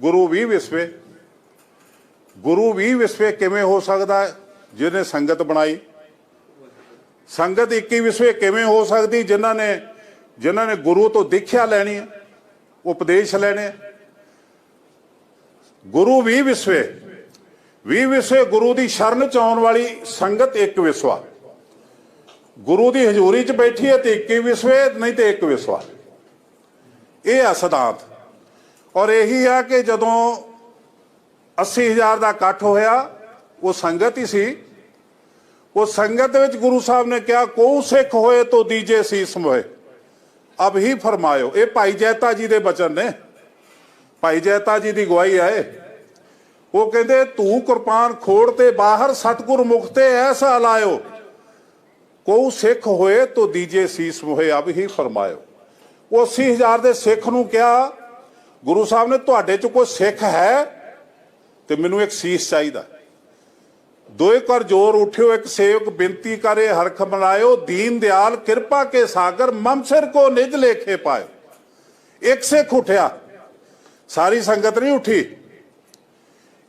ਗੁਰੂ 20 ਵਿਸਵੇ। ਗੁਰੂ 20 ਵਿਸਵੇ ਕਿਵੇਂ ਹੋ ਸਕਦਾ? ਜਿਹਨੇ ਸੰਗਤ ਬਣਾਈ। ਸੰਗਤ 21 ਵਿਸਵੇ ਕਿਵੇਂ ਹੋ ਸਕਦੀ? ਜਿਨ੍ਹਾਂ ਨੇ ਜਿਨ੍ਹਾਂ ਨੇ ਗੁਰੂ ਤੋਂ ਦੀਖਿਆ ਲੈਣੀ ਹੈ, ਉਪਦੇਸ਼ ਲੈਣੇ ਗੁਰੂ 20 ਵਿਸਵੇ। 20 ਵਿਸਵੇ ਗੁਰੂ ਦੀ ਸ਼ਰਨ ਚ ਆਉਣ ਵਾਲੀ ਸੰਗਤ ਇੱਕ ਵਿਸਵਾ। ਗੁਰੂ ਦੀ ਹਜ਼ੂਰੀ ਚ ਬੈਠੀ ਹੈ ਤੇ 21 ਵਿਸਵੇ, ਨਹੀਂ ਤੇ ਇੱਕ ਵਿਸਵਾ। ਇਹ ਆ ਸਿਧਾਂਤ। ਔਰ ਇਹੀ ਆ ਕਿ ਜਦੋਂ 80000 ਦਾ ਇਕੱਠ ਹੋਇਆ, ਉਹ ਸੰਗਤ ਹੀ ਸੀ ਉਹ ਸੰਗਤ ਦੇ ਵਿੱਚ ਗੁਰੂ ਸਾਹਿਬ ਨੇ ਕਿਹਾ ਕੋ ਸਿੱਖ ਹੋਏ ਤੋ ਦੀਜੇ ਸੀਸ ਮੋਏ। ਅਬ ਹੀ ਫਰਮਾਇਓ, ਇਹ ਭਾਈ ਜੈਤਾ ਜੀ ਦੇ ਬਚਨ ਨੇ। ਭਾਈ ਜੈਤਾ ਜੀ ਦੀ ਗਵਾਹੀ ਆਏ ਉਹ ਕਹਿੰਦੇ ਤੂੰ ਕੁਰਬਾਨ ਖੋੜ ਤੇ ਬਾਹਰ ਸਤਗੁਰ ਮੁਖ ਤੇ ਐਸਾ ਲਾਇਓ। ਕੋ ਸਿੱਖ ਹੋਏ ਤੋ ਦੀਜੇ ਸੀਸ ਮੋਏ, ਅਬ ਹੀ ਫਰਮਾਇਓ। ਉਹ 80000 ਦੇ ਸਿੱਖ ਨੂੰ ਕਿਹਾ, ਗੁਰੂ ਸਾਹਿਬ ਨੇ ਤੁਹਾਡੇ ਚ ਕੋਈ ਸਿੱਖ ਹੈ? ਤੇ ਮੈਨੂੰ ਇੱਕ ਸੀਸ ਚਾਹੀਦਾ। ਦੋਏ ਕਰ ਜੋਰ ਉਠਿਓ, ਇੱਕ ਸੇਵਕ ਬੇਨਤੀ ਕਰੇ ਹਰਖ ਮਨਾਇਓ ਦੀਨ ਦਿਆਲ, ਕਿਰਪਾ ਕੇ ਸਾਗਰ, ਮਮਸਰ ਕੋ ਨਿਜ ਲੇਖੇ ਪਾਇਓ। ਇੱਕ ਸਿੱਖ ਉਠਿਆ, ਸਾਰੀ ਸੰਗਤ ਨਹੀਂ ਉਠੀ।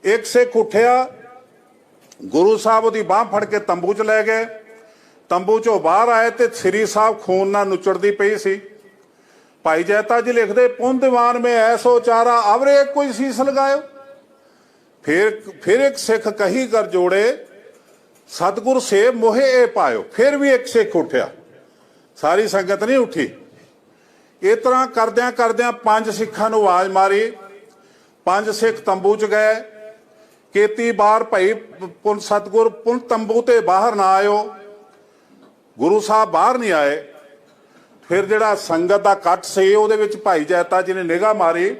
ਇੱਕ ਸਿੱਖ ਉਠਿਆ, ਗੁਰੂ ਸਾਹਿਬ ਉਹਦੀ ਬਾਹ ਫੜ ਕੇ ਤੰਬੂ ਚ ਲੈ ਗਏ। ਤੰਬੂ ਚੋਂ ਬਾਹਰ ਆਏ ਤੇ ਸ੍ਰੀ ਸਾਹਿਬ ਖੂਨ ਨਾਲ ਨੁਚੜਦੀ ਪਈ ਸੀ। ਭਾਈ ਜੈਤਾ ਜੀ ਲਿਖਦੇ, ਪੁੰਨ ਦੀਵਾਨ ਮੇ ਐਸੋ ਚਾਰਾ ਅਵਰੇ ਕੋਈ ਸੀਸ ਲਗਾਇਓ। ਫਿਰ ਫਿਰ ਇੱਕ ਸਿੱਖ ਕਹੀ ਕਰ ਜੋੜੇ, ਸਤਗੁਰ ਸੇ ਮੋਹੇ ਇਹ ਪਾਇਓ। ਫਿਰ ਵੀ ਇੱਕ ਸਿੱਖ ਉੱਠਿਆ। ਸਾਰੀ ਸੰਗਤ ਨਹੀਂ ਉੱਠੀ। ਇਸ ਤਰ੍ਹਾਂ ਕਰਦਿਆਂ ਕਰਦਿਆਂ ਪੰਜ ਸਿੱਖਾਂ ਨੂੰ ਆਵਾਜ਼ ਮਾਰੀ। ਪੰਜ ਸਿੱਖ ਤੰਬੂ ਚ ਗਏ। ਕੀਤੀ ਬਾਰ ਭਈ ਪੁਨ ਸਤਗੁਰ ਪੁਨ ਤੰਬੂ ਤੇ ਬਾਹਰ ਨਾ ਆਇਓ। ਗੁਰੂ ਸਾਹਿਬ ਬਾਹਰ ਨਹੀਂ ਆਏ। ਫਿਰ ਜਿਹੜਾ ਸੰਗਤ ਦਾ ਇਕੱਠ ਸੀ, ਉਹਦੇ ਵਿੱਚ ਭਾਈ ਜੈਤਾ ਜੀ ਨੇ ਨਿਗਾਹ ਮਾਰੀ।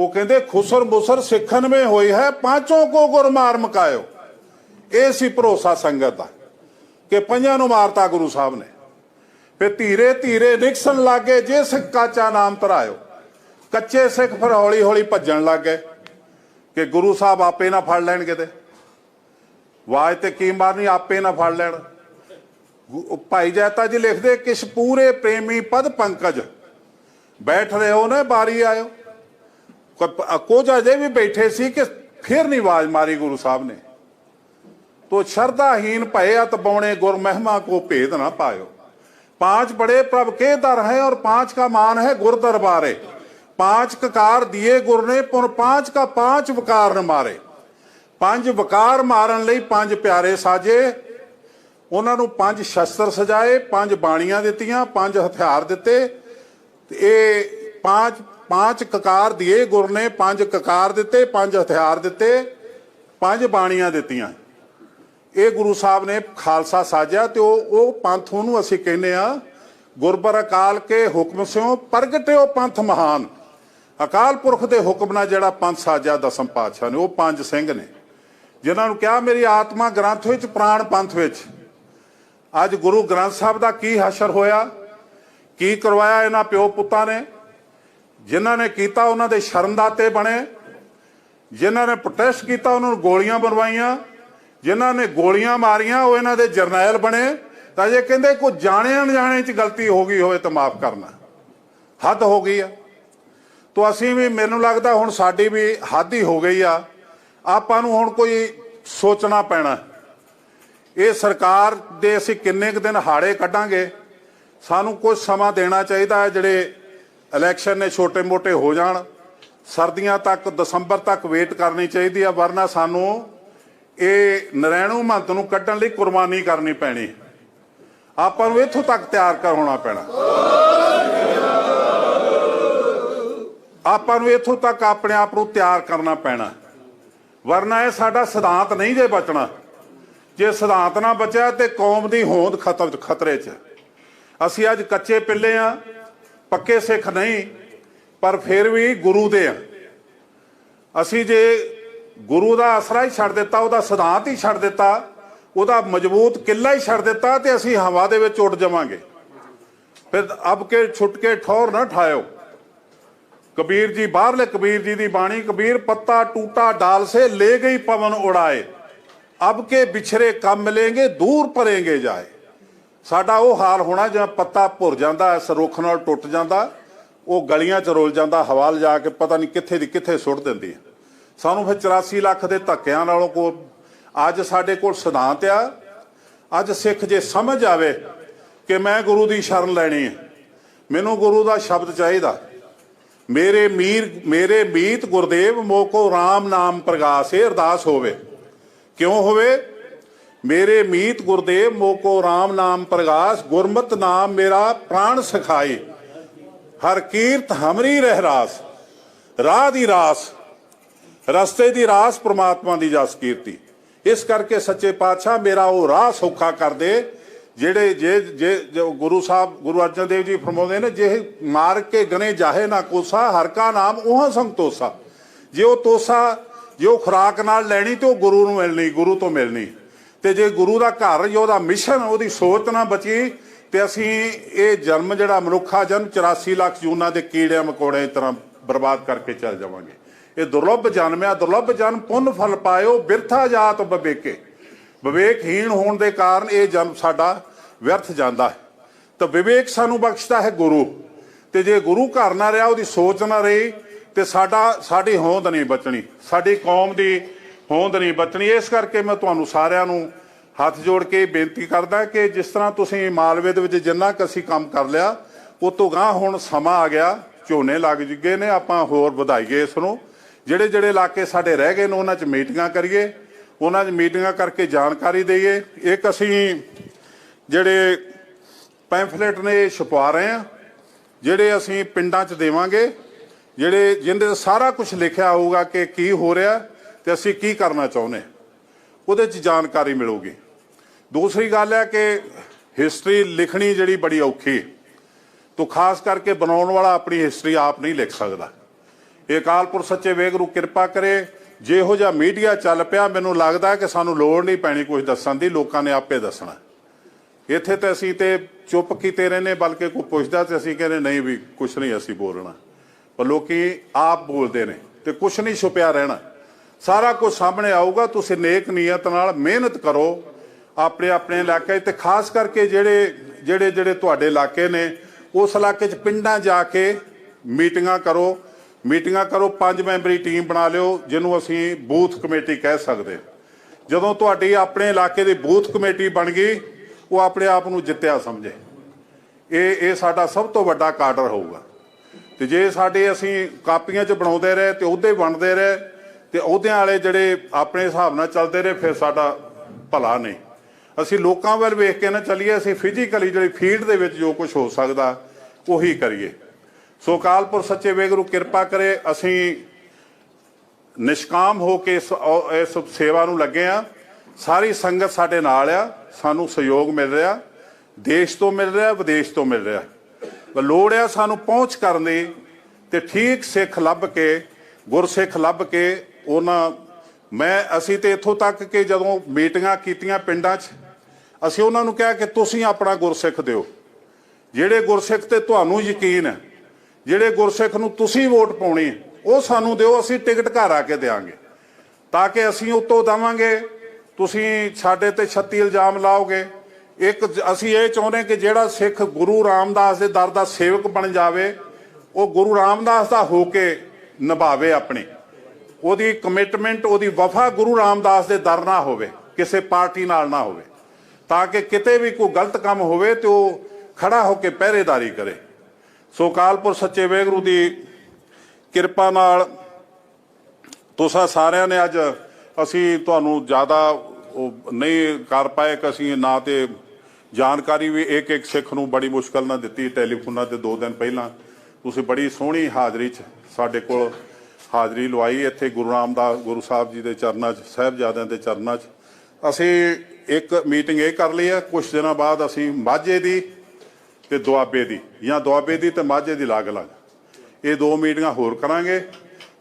ਉਹ ਕਹਿੰਦੇ ਖੁਸਰ ਮੁਸਰ ਸਿੱਖਣ ਮੇ ਹੋਈ ਹੈ, ਪਾਂਚੋਂ ਕੋ ਗੁਰ ਮਕਾਇਓ। ਇਹ ਸੀ ਭਰੋਸਾ ਸੰਗਤ ਦਾ ਕਿ ਪੰਜਾਂ ਨੂੰ ਮਾਰਤਾ ਗੁਰੂ ਸਾਹਿਬ ਨੇ। ਫਿਰ ਧੀਰੇ ਧੀਰੇ ਨਿਕਸਣ ਲੱਗੇ, ਜੇ ਸਿੱਖ ਕਾਚਾ ਨਾਮ ਧਰਾਇਓ। ਕੱਚੇ ਸਿੱਖ ਫਿਰ ਹੌਲੀ ਹੌਲੀ ਭੱਜਣ ਲੱਗ ਗਏ ਕਿ ਗੁਰੂ ਸਾਹਿਬ ਆਪੇ ਨਾ ਫੜ ਲੈਣ ਕਿਤੇ। ਆਵਾਜ਼ ਤੇ ਕੀ ਮਾਰਨੀ, ਆਪੇ ਨਾ ਫੜ ਲੈਣ। ਭਾਈ ਜੈਤਾ ਜੀ ਲਿਖਦੇ ਕਿਸ ਪੂਰੇ ਪ੍ਰੇਮੀ ਪਦ ਪੰਕਜ। ਬੈਠ ਰਹੇ ਹੋ ਨਾ, ਬਾਰੀ ਆਇਓ। ਕੁਝ ਅਜੇ ਵੀ ਬੈਠੇ ਸੀ ਕਿ ਫਿਰ ਨਹੀਂ ਆਵਾਜ਼ ਮਾਰੀ ਗੁਰੂ ਸਾਹਿਬ ਨੇ ਤੋ ਸ਼ਰਦਾਹੀਨ ਭਏ ਅਤ ਬਉਣੇ ਗੁਰ ਮਹਿਮਾ ਕੋ ਭੇਦ ਨਾ ਪਾਇਓ पांच बड़े प्रभ के दर है और पांच का मान है गुर दरबारे पांच ककार दिए गुर ने पुन पांच का पांच वकार न मारे ਪੰਜ ਵਕਾਰ ਮਾਰਨ ਲਈ ਪੰਜ ਪਿਆਰੇ ਸਾਜੇ ਉਹਨਾਂ ਨੂੰ ਪੰਜ ਸ਼ਸਤਰ ਸਜਾਏ ਪੰਜ ਬਾਣੀਆਂ ਦਿੱਤੀਆਂ ਪੰਜ ਹਥਿਆਰ ਦਿੱਤੇ ਤੇ ਇਹ ਪੰਜ ਪੰਜ ਕਕਾਰ ਦਿਏ ਗੁਰ ਨੇ ਪੰਜ ਕਕਾਰ ਦਿੱਤੇ ਪੰਜ ਹਥਿਆਰ ਦਿੱਤੇ ਪੰਜ ਬਾਣੀਆਂ ਦਿੱਤੀਆਂ ਇਹ ਗੁਰੂ ਸਾਹਿਬ ਨੇ ਖਾਲਸਾ ਸਾਜਿਆ ਤੇ ਉਹ ਉਹ ਪੰਥ ਉਹਨੂੰ ਅਸੀਂ ਕਹਿੰਦੇ ਆ ਗੁਰਬਰ ਅਕਾਲ ਕੇ ਹੁਕਮ ਸਿਓ ਪ੍ਰਗਟਿਓ ਪੰਥ ਮਹਾਨ ਅਕਾਲ ਪੁਰਖ ਦੇ ਹੁਕਮ ਨਾਲ ਜਿਹੜਾ ਪੰਥ ਸਾਜਿਆ ਦਸਮ ਪਾਤਸ਼ਾਹ ਨੇ ਉਹ ਪੰਜ ਸਿੰਘ ਨੇ ਜਿਨ੍ਹਾਂ ਨੂੰ ਕਿਹਾ ਮੇਰੀ ਆਤਮਾ ਗ੍ਰੰਥ ਵਿੱਚ ਪ੍ਰਾਣ ਪੰਥ ਵਿੱਚ ਅੱਜ ਗੁਰੂ ਗ੍ਰੰਥ ਸਾਹਿਬ ਦਾ ਕੀ ਹਸ਼ਰ ਹੋਇਆ ਕੀ ਕਰਵਾਇਆ ਇਹਨਾਂ ਪਿਓ ਪੁੱਤਾਂ ਨੇ ਜਿਨ੍ਹਾਂ ਨੇ ਕੀਤਾ ਉਹਨਾਂ ਦੇ ਸ਼ਰਮਦਾਤੇ ਬਣੇ, ਜਿਨ੍ਹਾਂ ਨੇ ਪ੍ਰੋਟੈਸਟ ਕੀਤਾ ਉਹਨਾਂ ਨੂੰ ਗੋਲੀਆਂ ਬਣਵਾਈਆਂ, ਜਿਨ੍ਹਾਂ ਨੇ ਗੋਲੀਆਂ ਮਾਰੀਆਂ ਉਹ ਇਹਨਾਂ ਦੇ ਜਰਨੈਲ ਬਣੇ। ਤਾਂ ਜੇ ਕਹਿੰਦੇ ਕੋਈ ਜਾਣੇ ਅਣਜਾਣੇ ਚ ਗਲਤੀ ਹੋ ਗਈ ਹੋਵੇ ਤਾਂ ਮਾਫ ਕਰਨਾ। ਹੱਦ ਹੋ ਗਈ ਆ। ਤੋ ਅਸੀਂ ਵੀ ਮੈਨੂੰ ਲੱਗਦਾ ਹੁਣ ਸਾਡੀ ਵੀ ਹੱਦ ਹੀ ਹੋ ਗਈ ਆ। ਆਪਾਂ ਨੂੰ ਹੁਣ ਕੋਈ ਸੋਚਣਾ ਪੈਣਾ। ਇਹ ਸਰਕਾਰ ਦੇ ਅਸੀਂ ਕਿੰਨੇ ਕੁ ਦਿਨ ਹਾੜੇ ਕੱਢਾਂਗੇ। ਸਾਨੂੰ ਕੁਝ ਸਮਾਂ ਦੇਣਾ ਚਾਹੀਦਾ ਹੈ ਜਿਹੜੇ ਇਲੈਕਸ਼ਨ ਨੇ ਛੋਟੇ-ਮੋਟੇ ਹੋ ਜਾਣ, ਸਰਦੀਆਂ ਤੱਕ, ਦਸੰਬਰ ਤੱਕ ਵੇਟ ਕਰਨੀ ਚਾਹੀਦੀ ਆ, ਵਰਨਾ ਸਾਨੂੰ ਇਹ ਨਰੈਣੂ ਮਹੰਤ ਨੂੰ ਕੱਢਣ ਲਈ ਕੁਰਬਾਨੀ ਕਰਨੀ ਪੈਣੀ। ਆਪਾਂ ਨੂੰ ਇੱਥੋਂ ਤੱਕ ਤਿਆਰ ਕਰ ਹੋਣਾ ਪੈਣਾ। ਆਪਾਂ ਨੂੰ ਇੱਥੋਂ ਤੱਕ ਆਪਣੇ ਆਪ ਨੂੰ ਤਿਆਰ ਕਰਨਾ ਪੈਣਾ। ਵਰਨਾ ਇਹ ਸਾਡਾ ਸਿਧਾਂਤ ਨਹੀਂ ਜੇ ਬਚਣਾ। ਜੇ ਸਿਧਾਂਤ ਨਾ ਬਚਿਆ ਤੇ ਕੌਮ ਦੀ ਹੋਂਦ ਖਤਮ, ਖਤਰੇ 'ਚ। ਅਸੀਂ ਅੱਜ ਕੱਚੇ ਪਿੱਲੇ ਆ। ਪੱਕੇ ਸਿੱਖ ਨਹੀਂ, ਪਰ ਫਿਰ ਵੀ ਗੁਰੂ ਦੇ ਆ। ਅਸੀਂ ਜੇ ਗੁਰੂ ਦਾ ਆਸਰਾ ਹੀ ਛੱਡ ਦਿੱਤਾ, ਉਹਦਾ ਸਿਧਾਂਤ ਹੀ ਛੱਡ ਦਿੱਤਾ, ਉਹਦਾ ਮਜ਼ਬੂਤ ਕਿੱਲਾ ਹੀ ਛੱਡ ਦਿੱਤਾ ਤੇ ਅਸੀਂ ਹਵਾ ਦੇ ਵਿੱਚ ਉੱਡ ਜਾਵਾਂਗੇ। ਫਿਰ ਅਬ ਕੇ ਛੁਟਕੇ ਠੌਰ ਨਾ ਠਾਇਓ। ਕਬੀਰ ਜੀ, ਬਾਹਰਲੇ ਕਬੀਰ ਜੀ ਦੀ ਬਾਣੀ, ਕਬੀਰ ਪੱਤਾ ਟੂਟਾ ਡਾਲ ਸੇ ਲੈ ਗਈ ਪਵਨ ਉਡਾਏ। ਅਬ ਕੇ ਵਿਛਰੇ ਕੰਮ ਮਿਲेंगे ਦੂਰ ਪਰੇਂਗੇ ਜਾਏ। ਸਾਡਾ ਉਹ ਹਾਲ ਹੋਣਾ ਜਿਵੇਂ ਪੱਤਾ ਭੁਰ ਜਾਂਦਾ ਇਸ ਰੁੱਖ ਨਾਲ ਟੁੱਟ ਜਾਂਦਾ, ਉਹ ਗਲੀਆਂ 'ਚ ਰੋਲ ਜਾਂਦਾ, ਹਵਾ ਲਿਜਾ ਕੇ ਪਤਾ ਨਹੀਂ ਕਿੱਥੇ ਦੀ ਕਿੱਥੇ ਸੁੱਟ ਦਿੰਦੀ ਹੈ। ਸਾਨੂੰ ਫਿਰ 84 ਲੱਖ ਦੇ ਧੱਕਿਆਂ ਨਾਲੋਂ ਕੋ ਅੱਜ ਸਾਡੇ ਕੋਲ ਸਿਧਾਂਤ ਆ। ਅੱਜ ਸਿੱਖ ਜੇ ਸਮਝ ਆਵੇ ਕਿ ਮੈਂ ਗੁਰੂ ਦੀ ਸ਼ਰਨ ਲੈਣੀ ਹੈ, ਮੈਨੂੰ ਗੁਰੂ ਦਾ ਸ਼ਬਦ ਚਾਹੀਦਾ। ਮੇਰੇ ਮੀਰ, ਮੇਰੇ ਮੀਤ ਗੁਰਦੇਵ ਮੋਕੋ RAM ਨਾਮ ਪ੍ਰਗਾਸ, ਇਹ ਅਰਦਾਸ ਹੋਵੇ। ਕਿਉਂ ਹੋਵੇ? ਮੇਰੇ ਮੀਤ ਗੁਰਦੇਵ ਮੋਕੋ RAM ਨਾਮ ਪ੍ਰਗਾਸ, ਗੁਰਮਤ ਨਾਮ ਮੇਰਾ ਪ੍ਰਾਣ ਸਖਾਈ ਹਰ ਕੀਰਤ ਹਮਰੀ ਰਹਿਰਾਸ ਰਾਹ ਦੀ ਰਾਸ, ਰਸਤੇ ਦੀ ਰਾਸ ਪ੍ਰਮਾਤਮਾ ਦੀ ਜਸ ਕੀਰਤੀ। ਇਸ ਕਰਕੇ ਸੱਚੇ ਪਾਤਸ਼ਾਹ ਮੇਰਾ ਉਹ ਰਾਹ ਸੌਖਾ ਕਰ ਦੇ ਜਿਹੜੇ ਜੇ ਜੇ ਗੁਰੂ ਸਾਹਿਬ, ਗੁਰੂ ਅਰਜਨ ਦੇਵ ਜੀ ਫਰਮਾਉਂਦੇ ਨੇ, ਜੇ ਮਾਰ ਕੇ ਗਨੇ ਜਾਹੇ ਨਾ ਕੋਸਾ, ਹਰ ਕਾ ਨਾਮ ਉਹ ਸੰਤੋਸਾ ਜੇ ਉਹ ਤੋਸਾ, ਜੇ ਉਹ ਖੁਰਾਕ ਨਾਲ ਲੈਣੀ ਤੇ ਉਹ ਗੁਰੂ ਨੂੰ ਮਿਲਣੀ, ਗੁਰੂ ਤੋਂ ਮਿਲਣੀ। ਤੇ ਜੇ ਗੁਰੂ ਦਾ ਘਰ, ਜੋ ਉਹਦਾ ਮਿਸ਼ਨ, ਉਹਦੀ ਸੋਚ ਨਾ ਬਚੀ, ਤੇ ਅਸੀਂ ਇਹ ਜਨਮ ਜਿਹੜਾ ਮਨੁੱਖਾ ਜਨਮ 84 ਲੱਖ ਜੂਨਾਂ ਦੇ ਕੀੜਿਆਂ ਮਕੌੜਿਆਂ ਦੀ ਤਰ੍ਹਾਂ ਬਰਬਾਦ ਕਰਕੇ ਚੱਲ ਜਾਵਾਂਗੇ। ਇਹ ਦੁਰਲੱਭ ਆ, ਦੁਰਲੱਭ ਜਨਮ ਪੁੰਨ ਫਲ ਪਾਇਓ, ਬਿਰਥਾ ਜਾਤ ਬਵੇਕੇ ਵਿਵੇਕਹੀਣ ਹੋਣ ਦੇ ਕਾਰਨ ਇਹ ਜਨਮ ਸਾਡਾ ਵਿਅਰਥ ਜਾਂਦਾ ਹੈ। ਤਾਂ ਵਿਵੇਕ ਸਾਨੂੰ ਬਖਸ਼ਦਾ ਹੈ ਗੁਰੂ। ਤੇ ਜੇ ਗੁਰੂ ਘਰ ਨਾ ਰਿਹਾ, ਉਹਦੀ ਸੋਚ ਨਾ ਰਹੀ, ਤੇ ਸਾਡਾ, ਸਾਡੀ ਹੋਂਦ ਨਹੀਂ ਬਚਣੀ। ਸਾਡੀ ਕੌਮ ਦੀ ਹੋਂਦ ਨਹੀਂ ਬਚਣੀ। ਇਸ ਕਰਕੇ ਮੈਂ ਤੁਹਾਨੂੰ ਸਾਰਿਆਂ ਨੂੰ ਹੱਥ ਜੋੜ ਕੇ ਬੇਨਤੀ ਕਰਦਾ ਕਿ ਜਿਸ ਤਰ੍ਹਾਂ ਤੁਸੀਂ ਮਾਲਵੇ ਦੇ ਵਿੱਚ ਜਿੰਨਾ ਕੁ ਅਸੀਂ ਕੰਮ ਕਰ ਲਿਆ, ਉਹ ਤੋਂ ਗਾਂ ਹੁਣ ਸਮਾਂ ਆ ਗਿਆ, ਝੋਨੇ ਲੱਗ ਜੁਗੇ ਨੇ, ਆਪਾਂ ਹੋਰ ਵਧਾਈਏ ਇਸ ਨੂੰ। ਜਿਹੜੇ ਜਿਹੜੇ ਇਲਾਕੇ ਸਾਡੇ ਰਹਿ ਗਏ ਨੇ, ਉਹਨਾਂ 'ਚ ਮੀਟਿੰਗਾਂ ਕਰੀਏ, ਉਹਨਾਂ 'ਚ ਮੀਟਿੰਗਾਂ ਕਰਕੇ ਜਾਣਕਾਰੀ ਦਈਏ। ਇੱਕ ਅਸੀਂ ਜਿਹੜੇ ਪੈਂਫਲੇਟ ਨੇ, ਇਹ ਛਪਵਾ ਰਹੇ ਆ ਜਿਹੜੇ ਅਸੀਂ ਪਿੰਡਾਂ 'ਚ ਦੇਵਾਂਗੇ, ਜਿਹੜੇ ਜਿੰਦੇ ਸਾਰਾ ਕੁਝ ਲਿਖਿਆ ਹੋਊਗਾ ਕਿ ਕੀ ਹੋ ਰਿਹਾ। ਤੇ ਅਸੀਂ ਕੀ ਕਰਨਾ ਚਾਹੁੰਦੇ? ਉਹਦੇ 'ਚ ਜਾਣਕਾਰੀ ਮਿਲੂਗੀ। ਦੂਸਰੀ ਗੱਲ ਹੈ ਕਿ ਹਿਸਟਰੀ ਲਿਖਣੀ ਜਿਹੜੀ ਬੜੀ ਔਖੀ ਤੋ ਖਾਸ ਕਰਕੇ ਬਣਾਉਣ ਵਾਲਾ ਆਪਣੀ ਹਿਸਟਰੀ ਆਪ ਨਹੀਂ ਲਿਖ ਸਕਦਾ। ਇਹ ਅਕਾਲ ਪੁਰਖ ਸੱਚੇ ਵੇਗਰੂ ਕਿਰਪਾ ਕਰੇ। ਜਿਹੋ ਜਿਹਾ ਮੀਡੀਆ ਚੱਲ ਪਿਆ, ਮੈਨੂੰ ਲੱਗਦਾ ਕਿ ਸਾਨੂੰ ਲੋੜ ਨਹੀਂ ਪੈਣੀ ਕੁਝ ਦੱਸਣ ਦੀ, ਲੋਕਾਂ ਨੇ ਆਪੇ ਦੱਸਣਾ। ਇੱਥੇ ਤੇ ਅਸੀਂ ਤੇ ਚੁੱਪ ਕੀਤੇ ਰਹਿੰਦੇ, ਬਲਕਿ ਕੋਈ ਪੁੱਛਦਾ ਤੇ ਅਸੀਂ ਕਹਿੰਦੇ, ਨਹੀਂ ਵੀ ਕੁਝ ਨਹੀਂ ਅਸੀਂ ਬੋਲਣਾ। ਪਰ ਲੋਕੀ ਆਪ ਬੋਲਦੇ ਨੇ ਤੇ ਕੁਝ ਨਹੀਂ ਛੁਪਿਆ ਰਹਿਣਾ। ਸਾਰਾ ਕੁਝ ਸਾਹਮਣੇ ਆਊਗਾ, ਤੁਸੀਂ ਨੇਕ ਨੀਅਤ ਨਾਲ ਮਿਹਨਤ ਕਰੋ ਆਪਣੇ ਆਪਣੇ ਇਲਾਕੇ 'ਚ ਤੇ ਖਾਸ ਕਰਕੇ ਜਿਹੜੇ ਜਿਹੜੇ ਜਿਹੜੇ ਤੁਹਾਡੇ ਇਲਾਕੇ ਨੇ, ਉਸ ਇਲਾਕੇ 'ਚ ਪਿੰਡਾਂ ਜਾ ਕੇ ਮੀਟਿੰਗਾਂ ਕਰੋ। ਮੀਟਿੰਗਾਂ ਕਰੋ, ਪੰਜ ਮੈਂਬਰੀ ਟੀਮ ਬਣਾ ਲਿਓ, ਜਿਹਨੂੰ ਅਸੀਂ ਬੂਥ ਕਮੇਟੀ ਕਹਿ ਸਕਦੇ ਜਦੋਂ ਤੁਹਾਡੀ ਆਪਣੇ ਇਲਾਕੇ ਦੀ ਬੂਥ ਕਮੇਟੀ ਬਣ ਗਈ, ਉਹ ਆਪਣੇ ਆਪ ਨੂੰ ਜਿੱਤਿਆ ਸਮਝੇ। ਇਹ ਇਹ ਸਾਡਾ ਸਭ ਤੋਂ ਵੱਡਾ ਕਾਡਰ ਹੋਊਗਾ। ਤੇ ਜੇ ਸਾਡੇ ਅਸੀਂ ਕਾਪੀਆਂ 'ਚ ਬਣਾਉਂਦੇ ਰਹੇ ਤੇ ਉਹਦੇ ਬਣਦੇ ਰਹੇ ਤੇ ਉਹਦਿਆਂ ਵਾਲੇ ਜਿਹੜੇ ਆਪਣੇ ਹਿਸਾਬ ਨਾਲ ਚੱਲਦੇ ਰਹੇ, ਫਿਰ ਸਾਡਾ ਭਲਾ ਨਹੀਂ। ਅਸੀਂ ਲੋਕਾਂ ਵੱਲ ਵੇਖ ਕੇ ਨਾ ਚੱਲੀਏ, ਅਸੀਂ ਫਿਜ਼ੀਕਲੀ ਜਿਹੜੀ ਫੀਲਡ ਦੇ ਵਿੱਚ ਜੋ ਕੁਝ ਹੋ ਸਕਦਾ, ਉਹੀ ਕਰੀਏ। ਸੋ ਅਕਾਲਪੁਰ ਸੱਚੇ ਵੇਗਰੂ ਕਿਰਪਾ ਕਰੇ, ਅਸੀਂ ਨਿਸ਼ਕਾਮ ਹੋ ਕੇ ਇਸ ਔ- ਇਸ ਸੇਵਾ ਨੂੰ ਲੱਗੇ ਆ। ਸਾਰੀ ਸੰਗਤ ਸਾਡੇ ਨਾਲ ਆ, ਸਾਨੂੰ ਸਹਿਯੋਗ ਮਿਲ ਰਿਹਾ, ਦੇਸ਼ ਤੋਂ ਮਿਲ ਰਿਹਾ, ਵਿਦੇਸ਼ ਤੋਂ ਮਿਲ ਰਿਹਾ। ਲੋੜ ਆ ਸਾਨੂੰ ਪਹੁੰਚ ਕਰਨ ਦੀ, ਤੇ ਠੀਕ ਸਿੱਖ ਲੱਭ ਕੇ, ਗੁਰਸਿੱਖ ਲੱਭ ਕੇ ਉਹਨਾਂ ਮੈਂ ਅਸੀਂ ਤੇ ਇੱਥੋਂ ਤੱਕ ਕਿ ਜਦੋਂ ਮੀਟਿੰਗਾਂ ਕੀਤੀਆਂ ਪਿੰਡਾਂ 'ਚ, ਅਸੀਂ ਉਹਨਾਂ ਨੂੰ ਕਿਹਾ ਕਿ ਤੁਸੀਂ ਆਪਣਾ ਗੁਰਸਿੱਖ ਦਿਓ। ਜਿਹੜੇ ਗੁਰਸਿੱਖ ਤੇ ਤੁਹਾਨੂੰ ਯਕੀਨ ਹੈ, ਜਿਹੜੇ ਗੁਰਸਿੱਖ ਨੂੰ ਤੁਸੀਂ ਵੋਟ ਪਾਉਣੀ ਹੈ, ਉਹ ਸਾਨੂੰ ਦਿਓ, ਅਸੀਂ ਟਿਕਟ ਘਰ ਆ ਕੇ ਦੇਾਂਗੇ ਤਾਂ ਕਿ ਅਸੀਂ ਉਤੋਂ ਦਵਾਂਗੇ, ਤੁਸੀਂ ਸਾਡੇ ਤੇ 36 ਇਲਜ਼ਾਮ ਲਾਓਗੇ। ਇੱਕ ਅਸੀਂ ਇਹ ਚਾਹੁੰਦੇ ਕਿ ਜਿਹੜਾ ਸਿੱਖ ਗੁਰੂ ਰਾਮਦਾਸ ਦੇ ਦਰ ਦਾ ਸੇਵਕ ਬਣ ਜਾਵੇ, ਉਹ ਗੁਰੂ ਰਾਮਦਾਸ ਦਾ ਹੋ ਕੇ ਨਿਭਾਵੇ ਆਪਣੀ। ਉਹਦੀ ਕਮਿਟਮੈਂਟ ਉਹਦੀ ਵਫਾ ਗੁਰੂ ਰਾਮਦਾਸ ਦੇ ਦਰ ਨਾ ਹੋਵੇ, ਕਿਸੇ ਪਾਰਟੀ ਨਾਲ ਨਾ ਹੋਵੇ, ਤਾਂ ਕਿ ਕਿਤੇ ਵੀ ਕੋਈ ਗਲਤ ਕੰਮ ਹੋਵੇ ਤੇ ਉਹ ਖੜਾ ਹੋ ਕੇ ਪਹਿਰੇਦਾਰੀ ਕਰੇ। ਸੋ ਕਾਲਪੁਰ ਸੱਚੇ ਵੇਗਰੂ ਦੀ ਕਿਰਪਾ ਨਾਲ ਤੁਸੀਂ ਸਾਰਿਆਂ ਨੇ ਅੱਜ ਅਸੀਂ ਤੁਹਾਨੂੰ ਜ਼ਿਆਦਾ ਉਹ ਨਹੀਂ ਕਰ ਪਾਏ ਕਿ ਅਸੀਂ ਨਾ ਤੇ ਜਾਣਕਾਰੀ ਵੀ ਇੱਕ ਇੱਕ ਸਿੱਖ ਨੂੰ ਬੜੀ ਮੁਸ਼ਕਲ ਨਾਲ ਦਿੱਤੀ, ਟੈਲੀਫੋਨਾਂ ਤੇ ਦੋ ਦਿਨ ਪਹਿਲਾਂ। ਤੁਸੀਂ ਬੜੀ ਸੋਹਣੀ ਹਾਜ਼ਰੀ 'ਚ ਸਾਡੇ ਕੋਲ ਹਾਜ਼ਰੀ ਲਵਾਈ ਇੱਥੇ ਗੁਰੂ ਰਾਮਦਾਸ ਗੁਰੂ ਸਾਹਿਬ ਜੀ ਦੇ ਚਰਨਾਂ 'ਚ, ਸਾਹਿਬਜ਼ਾਦਿਆਂ ਦੇ ਚਰਨਾਂ 'ਚ। ਅਸੀਂ ਇੱਕ ਮੀਟਿੰਗ ਇਹ ਕਰ ਲਈ ਹੈ ਕੁਝ ਦਿਨਾਂ ਬਾਅਦ ਅਸੀਂ ਮਾਝੇ ਦੀ ਤੇ ਦੁਆਬੇ ਦੀ, ਜਾਂ ਦੁਆਬੇ ਦੀ ਤੇ ਮਾਝੇ ਦੀ ਅਲੱਗ-ਅਲੱਗ ਇਹ ਦੋ ਮੀਟਿੰਗਾਂ ਹੋਰ ਕਰਾਂਗੇ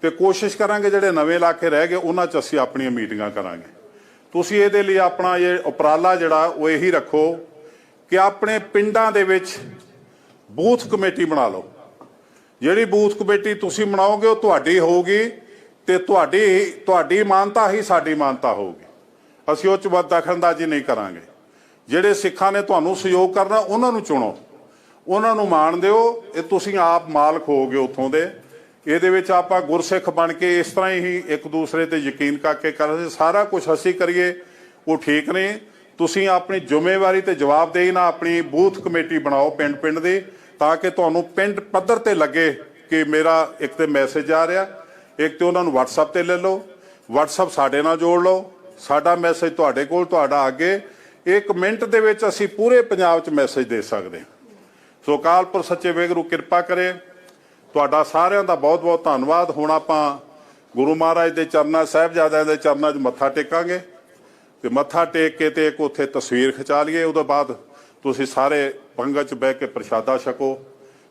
ਤੇ ਕੋਸ਼ਿਸ਼ ਕਰਾਂਗੇ ਜਿਹੜੇ ਨਵੇਂ ਇਲਾਕੇ ਰਹਿ ਗਏ, ਉਹਨਾਂ 'ਚ ਅਸੀਂ ਆਪਣੀਆਂ ਮੀਟਿੰਗਾਂ ਕਰਾਂਗੇ। ਤੁਸੀਂ ਇਹਦੇ ਲਈ ਆਪਣਾ ਇਹ ਉਪਰਾਲਾ ਜਿਹੜਾ, ਉਹ ਇਹੀ ਰੱਖੋ ਕਿ ਆਪਣੇ ਪਿੰਡਾਂ ਦੇ ਵਿੱਚ ਬੂਥ ਕਮੇਟੀ ਬਣਾ ਲਓ। ਜਿਹੜੀ ਬੂਥ ਕਮੇਟੀ ਤੁਸੀਂ ਬਣਾਓਗੇ, ਉਹ ਤੁਹਾਡੀ ਹੋਊਗੀ ਤੇ ਤੁਹਾਡੀ ਤੁਹਾਡੀ ਮਾਨਤਾ ਹੀ ਸਾਡੀ ਮਾਨਤਾ ਹੋਊਗੀ। ਅਸੀਂ ਉਹ ਚ ਵੱਧ ਦਖਲਅੰਦਾਜ਼ੀ ਨਹੀਂ ਕਰਾਂਗੇ। ਜਿਹੜੇ ਸਿੱਖਾਂ ਨੇ ਤੁਹਾਨੂੰ ਸਹਿਯੋਗ ਕਰਨਾ, ਉਹਨਾਂ ਨੂੰ ਚੁਣੋ। ਉਹਨਾਂ ਨੂੰ ਮਾਣ ਦਿਓ। ਇਹ ਤੁਸੀਂ ਆਪ ਮਾਲਕ ਹੋਗੇ ਉੱਥੋਂ ਦੇ। ਇਹਦੇ ਵਿੱਚ ਆਪਾਂ ਗੁਰਸਿੱਖ ਬਣ ਕੇ ਇਸ ਤਰ੍ਹਾਂ ਹੀ ਇੱਕ ਦੂਸਰੇ ਤੇ ਯਕੀਨ ਕਰਕੇ ਕਰਦੇ ਸਾਰਾ ਕੁਝ ਅਸੀਂ ਕਰੀਏ, ਉਹ ਠੀਕ ਨਹੀਂ ਤੁਸੀਂ ਆਪਣੀ ਜ਼ਿੰਮੇਵਾਰੀ ਤੇ ਜਵਾਬਦੇਹੀ ਨਾਲ ਆਪਣੀ ਬੂਥ ਕਮੇਟੀ ਬਣਾਓ ਪਿੰਡ ਪਿੰਡ ਦੀ। ਤਾਂ ਕਿ ਤੁਹਾਨੂੰ ਪਿੰਡ ਪੱਧਰ ਤੇ ਲੱਗੇ ਕਿ ਮੇਰਾ ਇੱਕ ਤੇ ਮੈਸੇਜ ਆ ਰਿਹਾ, ਇੱਕ ਤੇ ਉਹਨਾਂ ਨੂੰ WhatsApp ਤੇ ਲੈ ਲਓ, WhatsApp ਸਾਡੇ ਨਾਲ ਜੋੜ ਲਓ, ਸਾਡਾ ਮੈਸੇਜ ਤੁਹਾਡੇ ਕੋਲ, ਤੁਹਾਡਾ ਅੱਗੇ। ਇੱਕ ਮਿੰਟ ਦੇ ਵਿੱਚ ਅਸੀਂ ਪੂਰੇ ਪੰਜਾਬ 'ਚ ਮੈਸੇਜ ਦੇ ਸਕਦੇ ਸੋ ਅਕਾਲਪੁਰ ਸੱਚੇ ਵੇਗਰੂ ਕਿਰਪਾ ਕਰੇ। ਤੁਹਾਡਾ ਸਾਰਿਆਂ ਦਾ ਬਹੁਤ ਬਹੁਤ ਧੰਨਵਾਦ। ਹੁਣ ਆਪਾਂ ਗੁਰੂ ਮਹਾਰਾਜ ਦੇ ਚਰਨਾਂ, ਸਾਹਿਬਜ਼ਾਦਿਆਂ ਦੇ ਚਰਨਾਂ 'ਚ ਮੱਥਾ ਟੇਕਾਂਗੇ। ਤੇ ਮੱਥਾ ਟੇਕ ਕੇ ਤੇ ਇੱਕ ਉੱਥੇ ਤਸਵੀਰ ਖਿਚਾ ਲਈਏ। ਉਹਦੇ ਬਾਅਦ ਤੁਸੀਂ ਸਾਰੇ ਪੰਗਤ 'ਚ ਬਹਿ ਕੇ ਪ੍ਰਸ਼ਾਦਾ ਛਕੋ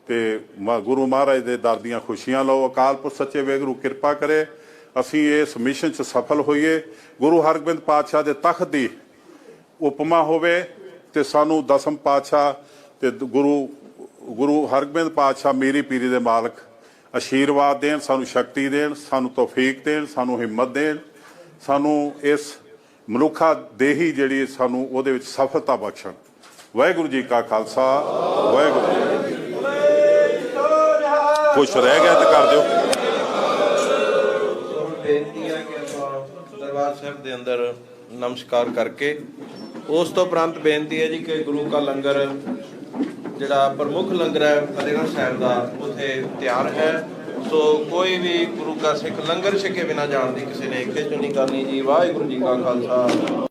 ਤੇ ਮ- ਗੁਰੂ ਮਹਾਰਾਜ ਦੇ ਦਰ ਦੀਆਂ ਖੁਸ਼ੀਆਂ ਲਓ, ਅਕਾਲ ਪੁਰਖ ਸੱਚੇ ਵੇਗਰੂ ਕਿਰਪਾ ਕਰੇ। ਅਸੀਂ ਇਸ ਮਿਸ਼ਨ 'ਚ ਸਫਲ ਹੋਈਏ। ਗੁਰੂ ਹਰਗੋਬਿੰਦ ਪਾਤਸ਼ਾਹ ਦੇ ਤਖਤ ਦੀ ਉਪਮਾ ਹੋਵੇ ਤੇ ਸਾਨੂੰ ਦਸਮ ਪਾਤਸ਼ਾਹ ਤੇ ਗੁਰੂ ਗੁਰੂ ਹਰਗੋਬਿੰਦ ਪਾਤਸ਼ਾਹ ਮੇਰੀ ਪੀਰੀ ਦੇ ਮਾਲਕ ਆਸ਼ੀਰਵਾਦ ਦੇਣ, ਸਾਨੂੰ ਸ਼ਕਤੀ ਦੇਣ, ਸਾਨੂੰ ਤੌਫੀਕ ਦੇਣ, ਸਾਨੂੰ ਹਿੰਮਤ ਦੇਣ। ਸਾਨੂੰ ਇਸ ਮਨੁੱਖਾ ਦੇਹੀ ਜਿਹੜੀ ਸਾਨੂੰ ਉਹਦੇ ਵਿੱਚ ਸਫਲਤਾ ਬਖਸ਼ਣ। ਵਾਹਿਗੁਰੂ ਜੀ ਕਾ ਖਾਲਸਾ, ਵਾਹਿਗੁਰੂ ਜੀ ਕੁਛ ਰਹਿ ਗਿਆ ਤੇ ਕਰ ਦਿਓ। ਬੇਨਤੀ ਹੈ ਕਿ ਆਪਾਂ ਦਰਬਾਰ ਸਾਹਿਬ ਦੇ ਅੰਦਰ ਨਮਸਕਾਰ ਕਰਕੇ, ਉਸ ਤੋਂ ਉਪਰੰਤ ਬੇਨਤੀ ਹੈ ਜੀ ਕਿ ਗੁਰੂ ਕਾ ਲੰਗਰ, ਜਿਹੜਾ ਪ੍ਰਮੁੱਖ ਲੰਗਰ ਹੈ, ਫਤਿਹਗੜ੍ਹ ਸਾਹਿਬ ਦਾ, ਉਥੇ ਤਿਆਰ ਹੈ। ਸੋ ਕੋਈ ਵੀ ਗੁਰੂ ਕਾ ਸਿੱਖ ਲੰਗਰ ਛਕੇ ਬਿਨਾ ਜਾਣ ਦੀ ਕਿਸੇ ਨੇ ਇੱਥੇ ਚੁਣੀ ਕਰਨੀ ਜੀ। ਵਾਹਿਗੁਰੂ ਜੀ ਕਾ ਖਾਲਸਾ।